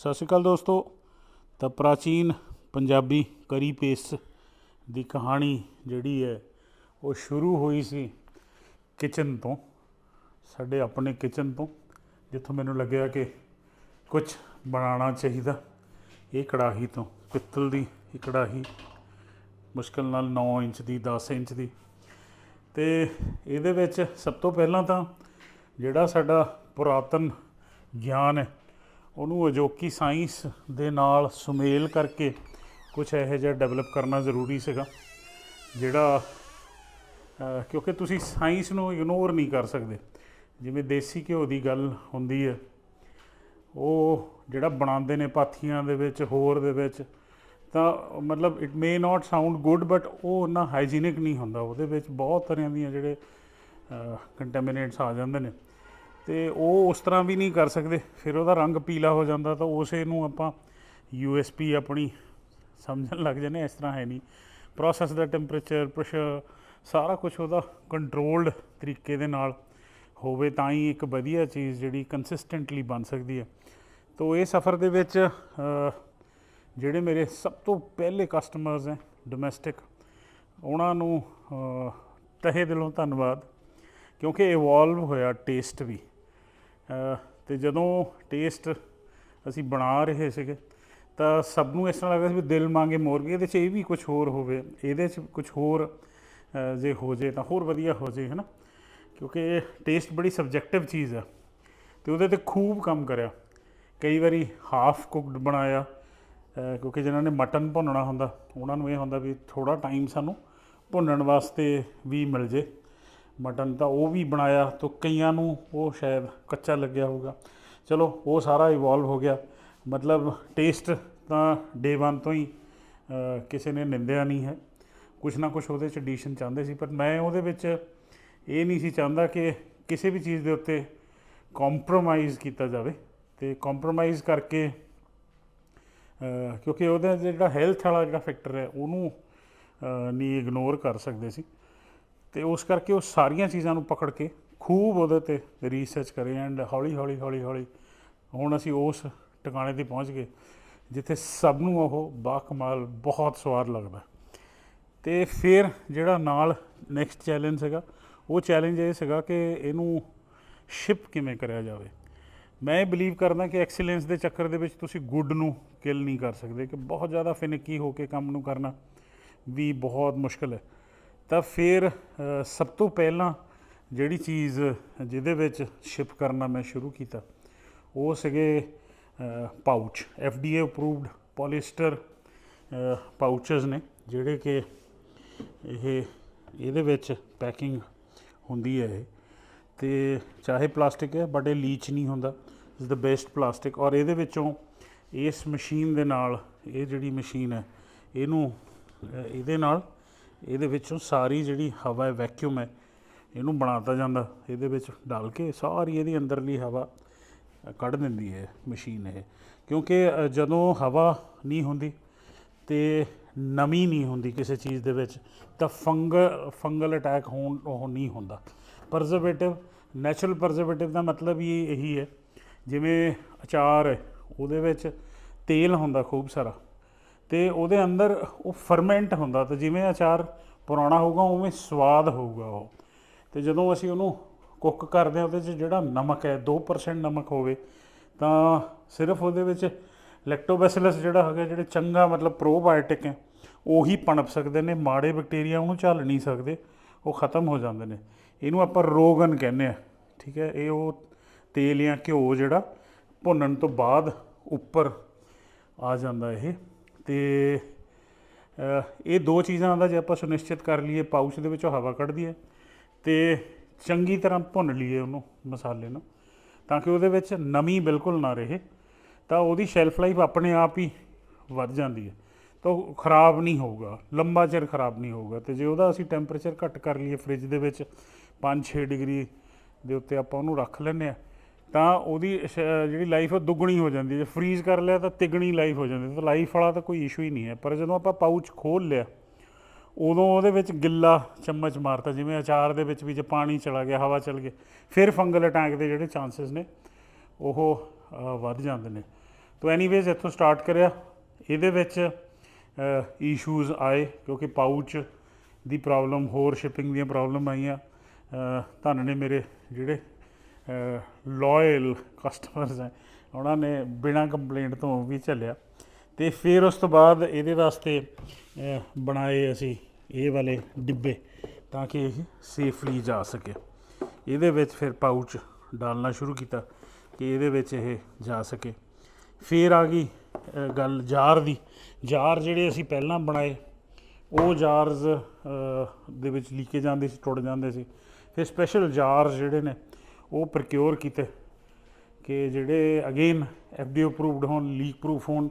ਸਤਿ ਸ਼੍ਰੀ ਅਕਾਲ ਦੋਸਤੋ। ਤਾਂ ਪ੍ਰਾਚੀਨ ਪੰਜਾਬੀ ਕਰੀ ਪੇਸਟ ਦੀ ਕਹਾਣੀ ਜਿਹੜੀ ਹੈ, ਉਹ ਸ਼ੁਰੂ ਹੋਈ ਸੀ ਕਿਚਨ ਤੋਂ, ਸਾਡੇ ਆਪਣੇ ਕਿਚਨ ਤੋਂ, ਜਿੱਥੋਂ ਮੈਨੂੰ ਲੱਗਿਆ ਕਿ ਕੁਝ ਬਣਾਉਣਾ ਚਾਹੀਦਾ। ਇਹ ਕੜਾਹੀ ਤੋਂ, ਪਿੱਤਲ ਦੀ ਇਹ ਕੜਾਹੀ, ਮੁਸ਼ਕਲ ਨਾਲ 9 ਇੰਚ ਦੀ 10 ਇੰਚ ਦੀ। ਤੇ ਇਹਦੇ ਵਿੱਚ ਸਭ ਤੋਂ ਪਹਿਲਾਂ ਤਾਂ ਜਿਹੜਾ ਸਾਡਾ ਪੁਰਾਤਨ ਗਿਆਨ ਹੈ ਉਹਨੂੰ ਅਜੋਕੀ ਸਾਇੰਸ ਦੇ ਨਾਲ ਸੁਮੇਲ ਕਰਕੇ ਕੁਝ ਇਹੋ ਜਿਹਾ ਡਿਵੈਲਪ ਕਰਨਾ ਜ਼ਰੂਰੀ ਸੀਗਾ, ਜਿਹੜਾ ਕਿਉਂਕਿ ਤੁਸੀਂ ਸਾਇੰਸ ਨੂੰ ਇਗਨੋਰ ਨਹੀਂ ਕਰ ਸਕਦੇ। ਜਿਵੇਂ ਦੇਸੀ ਘਿਓ ਦੀ ਗੱਲ ਹੁੰਦੀ ਹੈ, ਉਹ ਜਿਹੜਾ ਬਣਾਉਂਦੇ ਨੇ ਪਾਥੀਆਂ ਦੇ ਵਿੱਚ, ਹੋਰ ਦੇ ਵਿੱਚ, ਤਾਂ ਮਤਲਬ it may not sound good but ਉਹ ਨਾ ਹਾਈਜੀਨਿਕ ਨਹੀਂ ਹੁੰਦਾ। ਉਹਦੇ ਵਿੱਚ ਬਹੁਤ ਤਰ੍ਹਾਂ ਦੀਆਂ ਜਿਹੜੇ ਕੰਟੈਮੀਨੇਟਸ ਆ ਜਾਂਦੇ ਨੇ। ਤੇ ਉਹ ਉਸ ਤਰ੍ਹਾਂ ਵੀ ਨਹੀਂ ਕਰ ਸਕਦੇ। ਫਿਰ ਉਹਦਾ ਰੰਗ ਪੀਲਾ ਹੋ ਜਾਂਦਾ ਤਾਂ ਉਸੇ ਨੂੰ ਆਪਾਂ ਯੂਐਸਪੀ ਆਪਣੀ ਸਮਝਣ ਲੱਗ ਜਾਂਦੇ ਹਾਂ, ਇਸ ਤਰ੍ਹਾਂ ਹੈ ਨਹੀਂ। ਪ੍ਰੋਸੈਸ ਦਾ ਟੈਂਪਰੇਚਰ ਪ੍ਰੈਸ਼ਰ ਸਾਰਾ ਕੁਝ ਉਹਦਾ ਕੰਟਰੋਲਡ ਤਰੀਕੇ ਦੇ ਨਾਲ ਹੋਵੇ ਤਾਂ ਹੀ ਇੱਕ ਵਧੀਆ ਚੀਜ਼ ਜਿਹੜੀ ਕੰਸਿਸਟੈਂਟਲੀ ਬਣ ਸਕਦੀ ਹੈ। ਤੋ ਇਹ ਸਫ਼ਰ ਦੇ ਵਿੱਚ ਜਿਹੜੇ ਮੇਰੇ ਸਭ ਤੋਂ ਪਹਿਲੇ ਕਸਟਮਰਸ ਹੈ ਡੋਮੈਸਟਿਕ ਉਹਨਾਂ ਨੂੰ ਅ, ਤਹਿ ਦਿਲੋਂ ਧੰਨਵਾਦ। ਕਿਉਂਕਿ ਇਵੋਲਵ ਹੋਇਆ ਟੇਸਟ ਵੀ। ਤੇ ਜਦੋਂ ਟੇਸਟ ਅਸੀਂ ਬਣਾ ਰਹੇ ਸੀਗੇ, ਤਾਂ ਸਭ ਨੂੰ ਇਸ ਤਰ੍ਹਾਂ ਲੱਗਦਾ ਸੀ ਵੀ ਦਿਲ ਮੰਗੇ ਮੋਰ ਇਹਦੇ 'ਚ ਇਹ ਵੀ ਕੁਝ ਹੋਰ ਹੋਵੇ, ਇਹਦੇ 'ਚ ਕੁਝ ਹੋਰ ਜੇ ਹੋ ਜੇ ਤਾਂ ਹੋਰ ਵਧੀਆ ਹੋ ਜੇ ਹੈ ਨਾ ਕਿਉਂਕਿ ਟੇਸਟ ਬੜੀ ਸਬਜੈਕਟਿਵ ਚੀਜ਼ ਆ, ਤੇ ਉਹਦੇ ਤੇ ਖੂਬ ਕੰਮ ਕਰਿਆ। ਕਈ ਵਾਰੀ ਹਾਫ ਕੁਕਡ ਬਣਾਇਆ ਕਿਉਂਕਿ ਜਿਨ੍ਹਾਂ ਨੇ ਮਟਨ ਭੁੰਨਣਾ ਹੁੰਦਾ, ਉਹਨਾਂ ਨੂੰ ਇਹ ਹੁੰਦਾ ਵੀ ਥੋੜਾ ਟਾਈਮ ਸਾਨੂੰ ਭੁੰਨਣ ਵਾਸਤੇ ਵੀ ਮਿਲ ਜੇ ਮਟਨ ਤਾਂ ਉਹ ਵੀ ਬਣਾਇਆ ਤਾਂ ਕਈਆਂ ਨੂੰ, ਉਹ ਸ਼ਾਇਦ ਕੱਚਾ ਲੱਗਿਆ ਹੋਊਗਾ। ਚਲੋ, ਉਹ ਸਾਰਾ ਇਵੋਲਵ ਹੋ ਗਿਆ। ਮਤਲਬ ਟੇਸਟ ਤਾਂ ਡੇ 1 ਤੋਂ ਹੀ ਕਿਸੇ ਨੇ ਨਿੰਦਿਆ ਨਹੀਂ ਹੈ। ਕੁਛ ਨਾ ਕੁਛ ਉਹਦੇ ਚ ਐਡੀਸ਼ਨ ਚਾਹੁੰਦੇ ਸੀ, ਪਰ ਮੈਂ ਉਹਦੇ ਵਿੱਚ ਇਹ ਨਹੀਂ ਸੀ ਚਾਹੁੰਦਾ ਕਿ ਕਿਸੇ ਵੀ ਚੀਜ਼ ਦੇ ਉੱਤੇ ਕੰਪਰੋਮਾਈਜ਼ ਕੀਤਾ ਜਾਵੇ। ਤੇ ਕੰਪਰੋਮਾਈਜ਼ ਕਰਕੇ ਕਿਉਂਕਿ ਉਹਦਾ ਜਿਹੜਾ ਹੈਲਥ ਵਾਲਾ ਜਿਹੜਾ ਫੈਕਟਰ ਹੈ, ਉਹਨੂੰ ਨਹੀਂ ਇਗਨੋਰ ਕਰ ਸਕਦੇ ਸੀ। ਤੇ ਉਸ ਕਰਕੇ ਉਹ ਸਾਰੀਆਂ ਚੀਜ਼ਾਂ ਨੂੰ ਪਕੜ ਕੇ ਖੂਬ ਉਹਦੇ ਤੇ ਰੀਸਰਚ ਕਰੇ ਐਂਡ ਹੌਲੀ ਹੌਲੀ ਹੌਲੀ ਹੌਲੀ ਹੁਣ ਅਸੀਂ ਉਸ ਟਿਕਾਣੇ ਤੇ ਪਹੁੰਚ ਗਏ, ਜਿੱਥੇ ਸਭ ਨੂੰ ਉਹ ਬਾਕਮਾਲ ਬਹੁਤ ਸਵਾਦ ਲੱਗਦਾ। ਤੇ ਫਿਰ ਜਿਹੜਾ ਨਾਲ ਨੈਕਸਟ ਚੈਲੰਜ ਸੀਗਾ ਉਹ ਚੈਲੰਜ ਇਹ ਸੀਗਾ ਕਿ ਇਹਨੂੰ ਸ਼ਿਪ ਕਿਵੇਂ ਕਰਿਆ ਜਾਵੇ। ਮੈਂ ਬਲੀਵ ਕਰਦਾ ਕਿ ਐਕਸੀਲੈਂਸ ਦੇ ਚੱਕਰ ਦੇ ਵਿੱਚ ਤੁਸੀਂ ਗੁੱਡ ਨੂੰ ਕਿਲ ਨਹੀਂ ਕਰ ਸਕਦੇ, ਕਿ ਬਹੁਤ ਜ਼ਿਆਦਾ ਫਿਨਿਕੀ ਹੋ ਕੇ ਕੰਮ ਨੂੰ ਕਰਨਾ ਵੀ ਬਹੁਤ ਮੁਸ਼ਕਲ ਹੈ। ਤਾਂ ਫਿਰ ਸਭ ਤੋਂ ਪਹਿਲਾਂ ਜਿਹੜੀ ਚੀਜ਼ ਜਿਹਦੇ ਵਿੱਚ ਸ਼ਿਪ ਕਰਨਾ ਮੈਂ ਸ਼ੁਰੂ ਕੀਤਾ, ਉਹ ਸੀਗੇ pouch FDA approved polyester pouches ਨੇ, ਜਿਹੜੇ ਕਿ ਇਹ, ਇਹਦੇ ਵਿੱਚ ਪੈਕਿੰਗ ਹੁੰਦੀ ਹੈ ਇਹ। ਤੇ ਚਾਹੇ ਪਲਾਸਟਿਕ ਹੈ ਬਟ ਇਹ ਲੀਚ ਨਹੀਂ ਹੁੰਦਾ ਇਸ ਦਾ ਬੈਸਟ ਪਲਾਸਟਿਕ ਔਰ ਇਹਦੇ ਵਿੱਚੋਂ ਇਸ ਮਸ਼ੀਨ ਦੇ ਨਾਲ, ਇਹ ਜਿਹੜੀ ਮਸ਼ੀਨ ਹੈ, ਇਹਨੂੰ ਇਹਦੇ ਨਾਲ ਇਹਦੇ ਵਿੱਚੋਂ ਸਾਰੀ ਜਿਹੜੀ ਹਵਾ ਹੈ ਵੈਕਿਊਮ ਹੈ, ਇਹਨੂੰ ਬਣਾਤਾ ਜਾਂਦਾ। ਇਹਦੇ ਵਿੱਚ ਡਾਲ ਕੇ ਸਾਰੀ ਇਹਦੀ ਅੰਦਰਲੀ ਹਵਾ ਕੱਢ ਦਿੰਦੀ ਹੈ ਮਸ਼ੀਨ ਇਹ। ਕਿਉਂਕਿ ਜਦੋਂ ਹਵਾ ਨਹੀਂ ਹੁੰਦੀ ਤੇ ਨਮੀ ਨਹੀਂ ਹੁੰਦੀ ਕਿਸੇ ਚੀਜ਼ ਦੇ ਵਿੱਚ, ਤਾਂ ਫੰਗ, ਫੰਗਲ ਅਟੈਕ ਹੋਣ, ਉਹ ਨਹੀਂ ਹੁੰਦਾ। ਪ੍ਰਜ਼ਰਵੇਟਿਵ ਨੈਚੁਰਲ ਪ੍ਰਜ਼ਰਵੇਟਿਵ ਦਾ ਮਤਲਬ ਹੀ ਇਹੀ ਹੈ। ਜਿਵੇਂ ਅਚਾਰ ਹੈ, ਉਹਦੇ ਵਿੱਚ ਤੇਲ ਹੁੰਦਾ ਖੂਬ ਸਾਰਾ। ਤੇ ਉਹਦੇ ਅੰਦਰ ਉਹ ਫਰਮੈਂਟ ਹੁੰਦਾ ਤੇ ਜਿਵੇਂ ਅਚਾਰ ਪੁਰਾਣਾ ਹੋਊਗਾ, ਉਵੇਂ ਸਵਾਦ ਹੋਊਗਾ ਉਹ। ਤੇ ਜਦੋਂ ਅਸੀਂ ਉਹਨੂੰ ਕੁੱਕ ਕਰਦੇ ਹਾਂ, ਉਹਦੇ 'ਚ ਜਿਹੜਾ ਨਮਕ ਹੈ 2% ਨਮਕ ਹੋਵੇ, ਤਾਂ ਸਿਰਫ ਉਹਦੇ ਵਿੱਚ ਲੈਕਟੋਬੈਸਿਲਸ ਜਿਹੜਾ ਹੈਗਾ, ਜਿਹੜੇ ਚੰਗਾ ਮਤਲਬ ਪ੍ਰੋਬਾਇਓਟਿਕ ਹੈ, ਉਹੀ ਪਣਪ ਸਕਦੇ ਨੇ, ਮਾੜੇ ਬੈਕਟੀਰੀਆ ਉਹਨੂੰ ਝੱਲ ਨਹੀਂ ਸਕਦੇ, ਉਹ ਖਤਮ ਹੋ ਜਾਂਦੇ ਨੇ। ਇਹਨੂੰ ਆਪਾਂ ਰੋਗਨ ਕਹਿੰਦੇ ਆ ਠੀਕ ਹੈ? ਇਹ ਉਹ ਤੇਲ ਜਾਂ ਘਿਓ ਜਿਹੜਾ ਭੁੰਨਣ ਤੋਂ ਬਾਅਦ ਉੱਪਰ ਆ ਜਾਂਦਾ ਇਹ। ਤੇ ਇਹ ਦੋ ਚੀਜ਼ਾਂ ਦਾ ਜੇ ਆਪਾਂ ਸੁਨਿਸ਼ਚਿਤ ਕਰ ਲਈਏ, ਪਾਊਚ ਦੇ ਵਿੱਚੋਂ ਹਵਾ ਕੱਢਦੀ ਹੈ ਤੇ ਚੰਗੀ ਤਰ੍ਹਾਂ ਭੁੰਨ ਲਈਏ ਉਹਨੂੰ ਮਸਾਲੇ ਨੂੰ, ਤਾਂ ਕਿ ਉਹਦੇ ਵਿੱਚ ਨਮੀ ਬਿਲਕੁਲ ਨਾ ਰਹੇ, ਤਾਂ ਉਹਦੀ ਸ਼ੈਲਫ ਲਾਈਫ ਆਪਣੇ ਆਪ ਹੀ ਵੱਧ ਜਾਂਦੀ ਹੈ। ਤਾਂ ਉਹ ਖਰਾਬ ਨਹੀਂ ਹੋਊਗਾ, ਲੰਬਾ ਚਿਰ ਖਰਾਬ ਨਹੀਂ ਹੋਊਗਾ ਤੇ ਜੇ ਉਹਦਾ ਅਸੀਂ ਟੈਂਪਰੇਚਰ ਘੱਟ ਕਰ ਲਈਏ ਫ੍ਰਿਜ ਦੇ ਵਿੱਚ 5-6 ਡਿਗਰੀ ਦੇ ਉੱਤੇ ਆਪਾਂ ਉਹਨੂੰ ਰੱਖ ਲੈਂਦੇ ਆ ਤਾਂ ਉਹਦੀ ਸ਼- ਜਿਹੜੀ ਲਾਈਫ ਉਹ ਦੁੱਗਣੀ ਹੋ ਜਾਂਦੀ ਜੇ ਫ੍ਰੀਜ਼ ਕਰ ਲਿਆ ਤਾਂ ਤਿੱਗਣੀ ਲਾਈਫ ਹੋ ਜਾਂਦੀ ਤਾਂ ਲਾਈਫ ਵਾਲਾ ਤਾਂ ਕੋਈ ਇਸ਼ੂ ਹੀ ਨਹੀਂ ਹੈ। ਪਰ ਜਦੋਂ ਆਪਾਂ ਪਾਊਚ ਖੋਲ ਲਿਆ ਉਦੋਂ ਉਹਦੇ ਵਿੱਚ ਗਿੱਲਾ ਚਮਚ ਮਾਰਤਾ। ਜਿਵੇਂ ਅਚਾਰ ਦੇ ਵਿੱਚ ਵੀ ਜੇ ਪਾਣੀ ਚਲਾ ਗਿਆ ਹਵਾ ਚਲ ਗਈ ਫਿਰ ਫੰਗਲ ਅਟੈਕ ਦੇ ਜਿਹੜੇ ਚਾਂਸਸ ਨੇ ਉਹ ਵੱਧ ਜਾਂਦੇ ਨੇ। ਤੋ ਐਨੀਵੇਜ਼ ਇੱਥੋਂ ਸਟਾਰਟ ਕਰਿਆ। ਇਹਦੇ ਵਿੱਚ ਇਸ਼ੂਜ਼ ਆਏ ਕਿਉਂਕਿ ਪਾਊਚ ਦੀ ਪ੍ਰੋਬਲਮ ਹੋਰ ਸ਼ਿਪਿੰਗ ਦੀਆਂ ਪ੍ਰੋਬਲਮ ਆਈਆਂ। ਅ, ਨੇ ਮੇਰੇ ਜਿਹੜੇ ਲਾਇਲ ਕਸਟਮਰਸ ਹੈ। ਉਹਨਾਂ ਨੇ ਬਿਨਾਂ ਕੰਪਲੇਂਟ ਤੋਂ ਵੀ ਚੱਲਿਆ। ਤੇ ਫਿਰ ਉਸ ਤੋਂ ਬਾਅਦ ਇਹਦੇ ਵਾਸਤੇ ਬਣਾਏ ਅਸੀਂ ਇਹ ਵਾਲੇ ਡਿੱਬੇ ਤਾਂ ਕਿ ਇਹ ਸੇਫਲੀ ਜਾ ਸਕੇ। ਇਹਦੇ ਵਿੱਚ ਫਿਰ ਪਾਊਚ ਡਾਲਣਾ ਸ਼ੁਰੂ ਕੀਤਾ ਕਿ ਇਹਦੇ ਵਿੱਚ ਇਹ ਜਾ ਸਕੇ। ਫਿਰ ਆ ਗਈ ਗੱਲ ਜਾਰ ਦੀ। ਜਾਰ ਜਿਹੜੇ ਅਸੀਂ ਪਹਿਲਾਂ ਬਣਾਏ, ਉਹ ਜਾਰਸ ਦੇ ਵਿੱਚ ਲੀਕੇ ਜਾਂਦੇ ਸੀ, ਟੁੱਟ ਜਾਂਦੇ ਸੀ। ਫਿਰ ਸਪੈਸ਼ਲ ਜਾਰਸ ਜਿਹੜੇ ਨੇ ਉਹ ਪ੍ਰੋਕਿਉਰ ਕੀਤੇ ਕਿ ਜਿਹੜੇ ਅਗੇਨ ਐਫਡੀ ਅਪਰੂਵਡ ਹੋਣ ਲੀਕ ਪ੍ਰੂਫ ਹੋਣ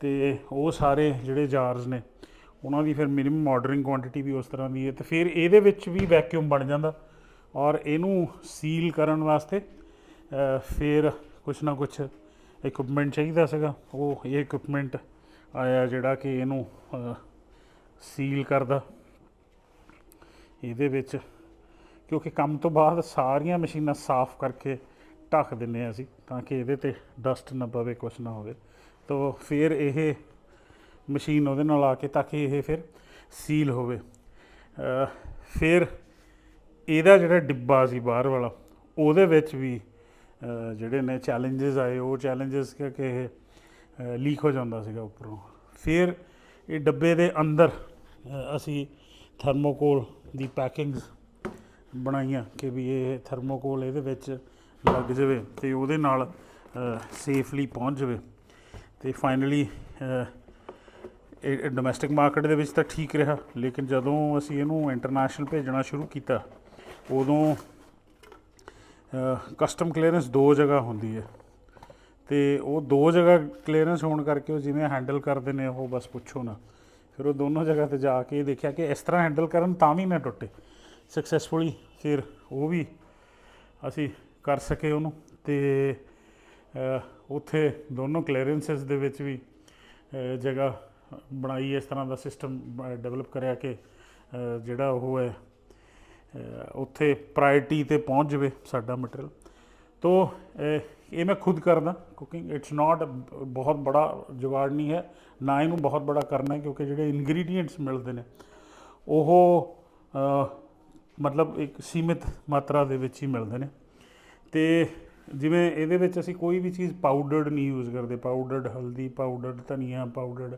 ਤੇ ਉਹ ਸਾਰੇ ਜਿਹੜੇ ਜਾਰਸ ਨੇ, ਉਹਨਾਂ ਦੀ ਫਿਰ ਮਿਨੀਮਮ ਆਰਡਰਿੰਗ ਕੁਆਂਟੀਟੀ ਵੀ ਉਸ ਤਰ੍ਹਾਂ ਦੀ ਹੈ ਤੇ ਫਿਰ ਇਹਦੇ ਵਿੱਚ ਵੀ ਵੈਕਿਊਮ ਬਣ ਜਾਂਦਾ ਔਰ ਇਹਨੂੰ ਸੀਲ ਕਰਨ ਵਾਸਤੇ ਫਿਰ ਕੁਛ ਨਾ ਕੁਛ ਇਕਵਿਪਮੈਂਟ ਚਾਹੀਦਾ ਸੀਗਾ। ਉਹ ਇਹ ਇਕਵਿਪਮੈਂਟ ਆਇਆ ਜਿਹੜਾ ਕਿ ਇਹਨੂੰ ਸੀਲ ਕਰਦਾ। ਇਹਦੇ ਵਿੱਚ ਕਿਉਂਕਿ ਕੰਮ ਤੋਂ ਬਾਅਦ ਸਾਰੀਆਂ ਮਸ਼ੀਨਾਂ ਸਾਫ਼ ਕਰਕੇ ਢੱਕ ਦਿੰਨੇ ਆ ਅਸੀਂ, ਤਾਂ ਕਿ ਇਹਦੇ ਤੇ ਡਸਟ ਨਾ ਪਵੇ, ਕੁਛ ਨਾ ਹੋਵੇ। ਤਾਂ ਫਿਰ ਇਹ ਮਸ਼ੀਨ ਉਹਦੇ ਨਾਲ ਆ ਕੇ ਤਾਂ ਕਿ ਇਹ ਫਿਰ ਸੀਲ ਹੋਵੇ। ਫਿਰ ਇਹਦਾ ਜਿਹੜਾ ਡਿੱਬਾ ਸੀ ਬਾਹਰ ਵਾਲਾ, ਉਹਦੇ ਵਿੱਚ ਵੀ ਜਿਹੜੇ ਨੇ ਚੈਲੰਜਸ ਆਏ, ਉਹ ਚੈਲੰਜਸ ਕਿ ਇਹ ਲੀਕ ਹੋ ਜਾਂਦਾ ਸੀਗਾ ਉੱਪਰੋਂ। ਫਿਰ ਇਹ ਡੱਬੇ ਦੇ ਅੰਦਰ ਅਸੀਂ ਥਰਮੋਕੋਲ ਦੀ ਪੈਕਿੰਗਸ ਬਣਾਈਆਂ ਕਿ ਵੀ ਇਹ ਥਰਮੋਕੋਲ ਇਹਦੇ ਵਿੱਚ ਲੱਗ ਜਾਵੇ ਤੇ ਉਹਦੇ ਨਾਲ ਸੇਫਲੀ ਪਹੁੰਚ ਜਾਵੇ। ਤੇ ਫਾਈਨਲੀ ਇਹ ਡੋਮੈਸਟਿਕ ਮਾਰਕੀਟ ਦੇ ਵਿੱਚ ਤਾਂ ਠੀਕ ਰਿਹਾ, ਲੇਕਿਨ ਜਦੋਂ ਅਸੀਂ ਇਹਨੂੰ ਇੰਟਰਨੈਸ਼ਨਲ ਭੇਜਣਾ ਸ਼ੁਰੂ ਕੀਤਾ, ਉਦੋਂ ਕਸਟਮ ਕਲੀਅਰੈਂਸ ਦੋ ਜਗ੍ਹਾ ਹੁੰਦੀ ਹੈ। ਤੇ ਉਹ ਦੋ ਜਗ੍ਹਾ ਕਲੀਅਰੈਂਸ ਹੋਣ ਕਰਕੇ ਉਹ ਜਿਵੇਂ ਹੈਂਡਲ ਕਰਦੇ ਨੇ, ਉਹ ਬਸ ਪੁੱਛੋ ਨਾ। ਫਿਰ ਉਹ ਦੋਨੋਂ ਜਗ੍ਹਾ ਤੇ ਜਾ ਕੇ ਦੇਖਿਆ ਕਿ ਇਸ ਤਰ੍ਹਾਂ ਹੈਂਡਲ ਕਰਨ ਤਾਂ ਵੀ ਨਾ ਟੁੱਟੇ। ਸਕਸੈਸਫੁਲੀ ਫਿਰ ਉਹ ਵੀ ਅਸੀਂ ਕਰ ਸਕੇ ਉਹਨੂੰ ਤੇ ਉੱਥੇ ਦੋਨੋਂ ਕਲੀਅਰੈਂਸਸ ਦੇ ਵਿੱਚ ਵੀ ਜਗ੍ਹਾ ਬਣਾਈ, ਇਸ ਤਰ੍ਹਾਂ ਦਾ ਸਿਸਟਮ ਡਿਵੈਲਪ ਕਰਿਆ ਕਿ ਜਿਹੜਾ ਉਹ ਹੈ ਉੱਥੇ ਪ੍ਰਾਇਰਟੀ ਤੇ ਪਹੁੰਚ ਜਾਵੇ ਸਾਡਾ ਮਟੀਰੀਅਲ ਤੋ, ਇਹ ਮੈਂ ਖੁਦ ਕਰਦਾ ਕੁਕਿੰਗ ਇਟਸ ਨਾਟ ਬਹੁਤ ਬੜਾ ਜੁਗਾੜ ਨਹੀਂ ਹੈ, ਨਾ ਇਹਨੂੰ ਬਹੁਤ ਬੜਾ ਕਰਨਾ ਹੈ, ਕਿਉਂਕਿ ਜਿਹੜੇ ਇਨਗਰੀਡੀਐਂਟਸ ਮਿਲਦੇ ਨੇ, ਉਹ ਮਤਲਬ ਇੱਕ ਸੀਮਿਤ ਮਾਤਰਾ ਦੇ ਵਿੱਚ ਹੀ ਮਿਲਦੇ ਨੇ। ਤੇ ਜਿਵੇਂ ਇਹਦੇ ਵਿੱਚ ਅਸੀਂ ਕੋਈ ਵੀ ਚੀਜ਼ ਪਾਊਡਰਡ ਨਹੀਂ ਯੂਜ਼ ਕਰਦੇ। ਪਾਊਡਰਡ ਹਲਦੀ ਪਾਊਡਰਡ ਧਨੀਆ ਪਾਊਡਰਡ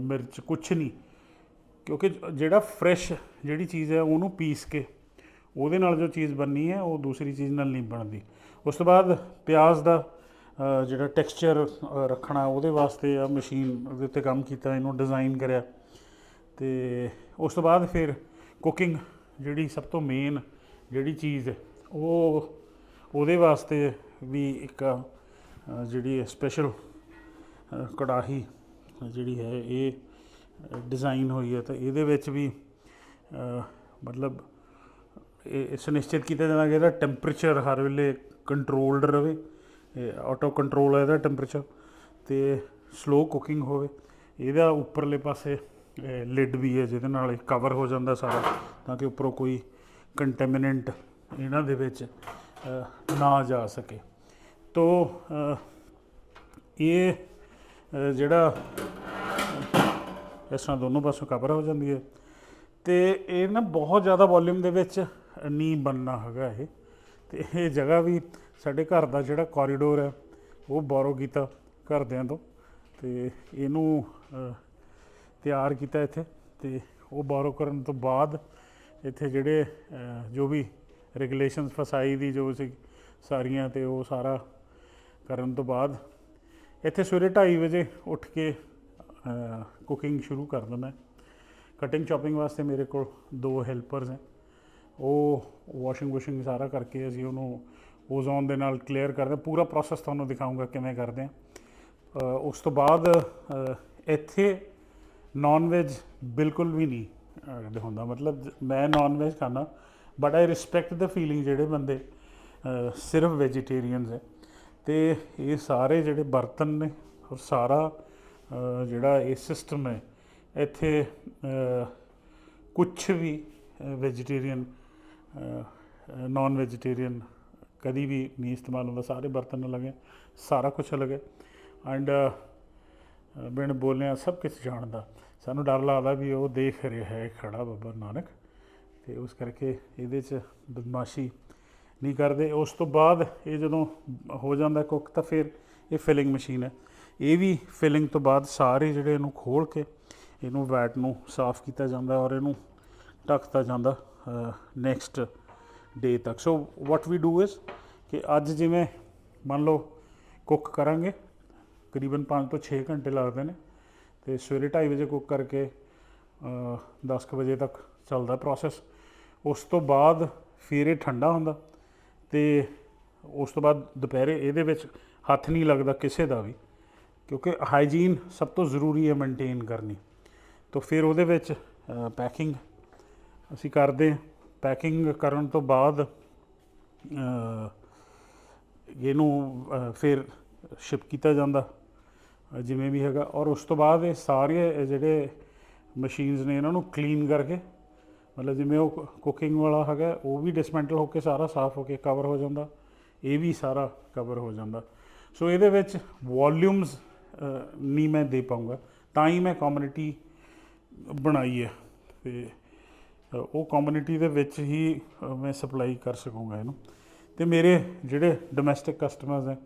ਮਿਰਚ, ਕੁਛ ਨਹੀਂ। ਕਿਉਂਕਿ ਜਿਹੜਾ ਫਰੈਸ਼ ਜਿਹੜੀ ਚੀਜ਼ ਹੈ ਉਹਨੂੰ ਪੀਸ ਕੇ ਉਹਦੇ ਨਾਲ ਜੋ ਚੀਜ਼ ਬਣਨੀ ਹੈ ਉਹ ਦੂਸਰੀ ਚੀਜ਼ ਨਾਲ ਨਹੀਂ ਬਣਦੀ। ਉਸ ਤੋਂ ਬਾਅਦ ਪਿਆਜ਼ ਦਾ ਜਿਹੜਾ ਟੈਕਸਚਰ ਰੱਖਣਾ ਉਹਦੇ ਵਾਸਤੇ ਆ ਮਸ਼ੀਨ ਦੇ ਉੱਤੇ ਕੰਮ ਕੀਤਾ, ਇਹਨੂੰ ਡਿਜ਼ਾਈਨ ਕਰਿਆ। ਤੇ ਉਸ ਤੋਂ ਬਾਅਦ ਫਿਰ ਕੁਕਿੰਗ ਜਿਹੜੀ ਸਭ ਤੋਂ ਮੇਨ ਜਿਹੜੀ ਚੀਜ਼ ਹੈ, ਉਹ ਉਹਦੇ ਵਾਸਤੇ ਵੀ ਇੱਕ ਜਿਹੜੀ ਸਪੈਸ਼ਲ ਕੜਾਹੀ ਜਿਹੜੀ ਹੈ, ਇਹ ਡਿਜ਼ਾਈਨ ਹੋਈ ਹੈ ਤਾਂ ਇਹਦੇ ਵਿੱਚ ਵੀ ਮਤਲਬ ਇਹ ਸੁਨਿਸ਼ਚਿਤ ਕੀਤਾ ਜਾਣਾ ਕਿ ਇਹਦਾ ਟੈਂਪਰੇਚਰ ਹਰ ਵੇਲੇ ਕੰਟਰੋਲਡ ਰਵੇ ਆਟੋ ਕੰਟਰੋਲ ਹੈ ਇਹਦਾ ਟੈਂਪਰੇਚਰ ਤੇ ਸਲੋ ਕੁਕਿੰਗ ਹੋਵੇ, ਇਹਦਾ ਉੱਪਰਲੇ ਪਾਸੇ ਲਿਡ ਵੀ ਹੈ ਜਿਹਦੇ ਨਾਲ ਇਹ ਕਵਰ ਹੋ ਜਾਂਦਾ ਸਾਰਾ, ਤਾਂ ਕਿ ਉੱਪਰੋਂ ਕੋਈ ਕੰਟੈਮੀਨੈਂਟ ਇਹਨਾਂ ਦੇ ਵਿੱਚ ਨਾ ਜਾ ਸਕੇ। ਤੋ ਇਹ ਜਿਹੜਾ, ਇਸ ਤਰ੍ਹਾਂ ਦੋਨੋਂ ਪਾਸੋਂ ਕਵਰ ਹੋ ਜਾਂਦੀ ਹੈ। ਤੇ ਇਹ ਨਾ ਬਹੁਤ ਜ਼ਿਆਦਾ ਵੋਲਿਊਮ ਦੇ ਵਿੱਚ ਨਹੀਂ ਬਣਨਾ ਹੈਗਾ ਇਹ। ਤੇ ਇਹ ਜਗ੍ਹਾ ਵੀ ਸਾਡੇ ਘਰ ਦਾ ਜਿਹੜਾ ਕੋਰੀਡੋਰ ਹੈ, ਉਹ ਬੋਰੋ ਕੀਤਾ ਘਰਦਿਆਂ ਤੋਂ। ਤੇ ਇਹਨੂੰ ਤਿਆਰ ਕੀਤਾ ਇੱਥੇ ਤੇ ਉਹ ਬੋਰੋ ਕਰਨ ਤੋਂ ਬਾਅਦ ਇੱਥੇ ਜਿਹੜੇ ਜੋ ਵੀ ਰੈਗੂਲੇਸ਼ਨਸ ਫਸਾਈ ਦੀ ਜੋ ਸੀ ਸਾਰੀਆਂ ਤੇ ਉਹ ਸਾਰਾ ਕਰਨ ਤੋਂ ਬਾਅਦ ਇੱਥੇ ਸਵੇਰੇ 2:30 ਵਜੇ ਉੱਠ ਕੇ ਕੁਕਿੰਗ ਸ਼ੁਰੂ ਕਰ ਦਿੰਦਾ ਕਟਿੰਗ ਚੌਪਿੰਗ ਵਾਸਤੇ ਮੇਰੇ ਕੋਲ ਦੋ ਹੈਲਪਰਸ ਹੈ। ਉਹ ਵਾਸ਼ਿੰਗ ਵਾਸ਼ਿੰਗ ਸਾਰਾ ਕਰਕੇ ਅਸੀਂ ਉਹਨੂੰ ਓਜ਼ੋਨ ਦੇ ਨਾਲ ਕਲੀਅਰ ਕਰਦੇ ਪੂਰਾ ਪ੍ਰੋਸੈਸ ਤੁਹਾਨੂੰ ਦਿਖਾਉਂਗਾ ਕਿਵੇਂ ਕਰਦੇ ਆ ਉਸ ਤੋਂ ਬਾਅਦ ਇੱਥੇ ਨਾਨ ਵੈਜ ਬਿਲਕੁਲ ਵੀ ਨਹੀਂ ਹੁੰਦਾ। ਮਤਲਬ ਮੈਂ ਨਾਨ ਵੈਜ ਖਾਣਾ but I respect the feeling ਜਿਹੜੇ ਬੰਦੇ ਸਿਰਫ ਵੈਜੀਟੇਰੀਅਨਸ ਹੈ। ਤੇ ਇਹ ਸਾਰੇ ਜਿਹੜੇ ਬਰਤਨ ਨੇ ਔਰ ਸਾਰਾ ਜਿਹੜਾ ਇਹ ਸਿਸਟਮ ਹੈ, ਇੱਥੇ ਕੁਝ ਵੀ ਵੈਜੀਟੇਰੀਅਨ ਨਾਨ ਵੈਜੀਟੇਰੀਅਨ ਕਦੀ ਵੀ ਨਹੀਂ ਇਸਤੇਮਾਲ ਹੁੰਦਾ। ਸਾਰੇ ਬਰਤਨ ਅਲੱਗ ਹੈ, ਸਾਰਾ ਕੁਝ ਅਲੱਗ ਹੈ। ਐਂਡ ਬਿਨ ਬੋਲਿਆ ਸਭ ਕੁਝ ਜਾਣਦਾ। ਸਾਨੂੰ ਡਰ ਲੱਗਦਾ ਵੀ ਉਹ ਦੇਖ ਰਿਹਾ ਹੈ ਖੜਾ ਬਾਬਾ ਨਾਨਕ। ਤੇ ਉਸ ਕਰਕੇ ਇਹਦੇ 'ਚ ਬਦਮਾਸ਼ੀ ਨਹੀਂ ਕਰਦੇ। ਉਸ ਤੋਂ ਬਾਅਦ ਇਹ ਜਦੋਂ ਹੋ ਜਾਂਦਾ ਕੁੱਕ, ਤਾਂ ਫਿਰ ਇਹ ਫਿਲਿੰਗ ਮਸ਼ੀਨ ਹੈ। ਇਹ ਵੀ ਫਿਲਿੰਗ ਤੋਂ ਬਾਅਦ ਸਾਰੇ ਜਿਹੜੇ ਇਹਨੂੰ ਖੋਲ ਕੇ ਇਹਨੂੰ ਵੈਟ ਨੂੰ ਸਾਫ਼ ਕੀਤਾ ਜਾਂਦਾ ਔਰ ਇਹਨੂੰ ਢੱਕਤਾ ਜਾਂਦਾ ਨੈਕਸਟ ਡੇ ਤੱਕ। So what we do is ਕਿ ਅੱਜ ਜਿਵੇਂ ਮੰਨ ਲਓ ਕੁੱਕ ਕਰਾਂਗੇ ਕਰੀਬਨ 5 ਤੋਂ 6 ਘੰਟੇ ਲੱਗਦੇ ਨੇ ਤੇ ਸਵੇਰੇ 2:30 ਵਜੇ ਕੁੱਕ ਕਰਕੇ 10 ਕੁ ਵਜੇ ਤੱਕ ਚੱਲਦਾ ਪ੍ਰੋਸੈਸ ਉਸ ਤੋਂ ਬਾਅਦ ਫਿਰ ਇਹ ਠੰਡਾ ਹੁੰਦਾ ਤੇ ਉਸ ਤੋਂ ਬਾਅਦ ਦੁਪਹਿਰੇ ਇਹਦੇ ਵਿੱਚ ਹੱਥ ਨਹੀਂ ਲੱਗਦਾ ਕਿਸੇ ਦਾ ਵੀ, ਕਿਉਂਕਿ ਹਾਈਜੀਨ ਸਭ ਤੋਂ ਜ਼ਰੂਰੀ ਹੈ ਮੇਨਟੇਨ ਕਰਨੀ। ਤਾਂ ਫਿਰ ਉਹਦੇ ਵਿੱਚ ਪੈਕਿੰਗ ਅਸੀਂ ਕਰਦੇ ਹਾਂ। ਪੈਕਿੰਗ ਕਰਨ ਤੋਂ ਬਾਅਦ ਇਹਨੂੰ ਫਿਰ ਸ਼ਿਪ ਕੀਤਾ ਜਾਂਦਾ। ਜਿਵੇਂ ਵੀ ਹੈਗਾ। ਔਰ ਉਸ ਤੋਂ ਬਾਅਦ ਇਹ ਸਾਰੇ ਜਿਹੜੇ ਮਸ਼ੀਨਸ ਨੇ, ਇਹਨਾਂ ਨੂੰ ਕਲੀਨ ਕਰਕੇ, ਮਤਲਬ ਜਿਵੇਂ ਉਹ ਕੁਕਿੰਗ ਵਾਲਾ ਹੈਗਾ, ਉਹ ਵੀ ਡਿਸਮੈਂਟਲ ਹੋ ਕੇ ਸਾਰਾ ਸਾਫ਼ ਹੋ ਕੇ ਕਵਰ ਹੋ ਜਾਂਦਾ। ਇਹ ਵੀ ਸਾਰਾ ਕਵਰ ਹੋ ਜਾਂਦਾ। ਸੋ ਇਹਦੇ ਵਿੱਚ ਵੋਲਿਊਮਸ ਨਹੀਂ ਮੈਂ ਦੇ ਪਾਉਂਗਾ ਤਾਂ ਹੀ ਮੈਂ ਕਮਿਊਨਿਟੀ ਬਣਾਈ ਹੈ। ਤੇ ਉਹ ਕਮਿਊਨਿਟੀ ਦੇ ਵਿੱਚ ਹੀ ਮੈਂ ਸਪਲਾਈ ਕਰ ਸਕੂੰਗਾ ਇਹਨੂੰ। ਤੇ ਮੇਰੇ ਜਿਹੜੇ ਡੋਮੈਸਟਿਕ ਕਸਟਮਰਸ ਹੈ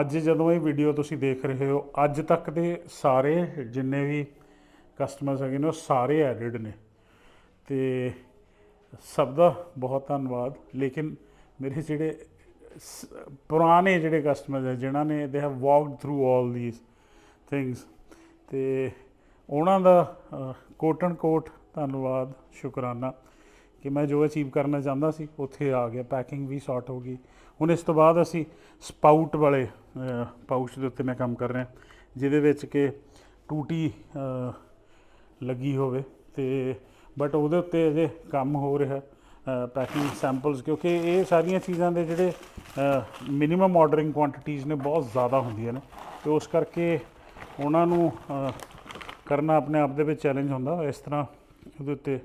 ਅੱਜ ਜਦੋਂ ਇਹ ਵੀਡੀਓ ਤੁਸੀਂ ਦੇਖ ਰਹੇ ਹੋ, ਅੱਜ ਤੱਕ ਦੇ ਸਾਰੇ ਜਿੰਨੇ ਵੀ ਕਸਟਮਰਸ ਹੈਗੇ ਨੇ, ਉਹ ਸਾਰੇ ਐਡਿਡ ਨੇ। ਤੇ ਸਭ ਦਾ ਬਹੁਤ ਧੰਨਵਾਦ। ਲੇਕਿਨ ਮੇਰੇ ਜਿਹੜੇ ਸ- ਪੁਰਾਣੇ ਜਿਹੜੇ ਕਸਟਮਰਸ ਹੈ, ਜਿਨ੍ਹਾਂ ਨੇ they have walked through all these things ਤੇ ਉਹਨਾਂ ਦਾ ਕੋਟਨ ਕੋਟ ਧੰਨਵਾਦ, ਸ਼ੁਕਰਾਨਾ। ਕਿ ਮੈਂ ਜੋ ਅਚੀਵ ਕਰਨਾ ਚਾਹੁੰਦਾ ਸੀ, ਉੱਥੇ ਆ ਗਿਆ। ਪੈਕਿੰਗ ਵੀ ਸੌਟ ਹੋ ਗਈ। ਹੁਣ ਇਸ ਤੋਂ ਬਾਅਦ ਅਸੀਂ ਸਪਾਊਟ ਵਾਲੇ ਪਾਊਚ ਦੇ ਉੱਤੇ ਮੈਂ ਕੰਮ ਕਰ ਰਿਹਾ। ਜਿਹਦੇ ਵਿੱਚ ਕਿ ਟੂਟੀ ਲੱਗੀ ਹੋਵੇ ਤੇ ਬਟ ਉਹਦੇ ਉੱਤੇ ਅਜੇ ਕੰਮ ਹੋ ਰਿਹਾ ਪੈਕਿੰਗ ਸੈਂਪਲਸ, ਕਿਉਂਕਿ ਇਹ ਸਾਰੀਆਂ ਚੀਜ਼ਾਂ ਦੇ ਜਿਹੜੇ ਮਿਨੀਮਮ ਆਰਡਰਿੰਗ ਕੁਆਂਟੀਟੀਜ਼ ਨੇ ਬਹੁਤ ਜ਼ਿਆਦਾ ਹੁੰਦੀਆਂ ਨੇ। ਤੇ ਉਸ ਕਰਕੇ ਉਹਨਾਂ ਨੂੰ ਕਰਨਾ ਆਪਣੇ ਆਪ ਦੇ ਵਿੱਚ ਚੈਲੰਜ ਹੁੰਦਾ। ਇਸ ਤਰ੍ਹਾਂ ਉਹਦੇ ਉੱਤੇ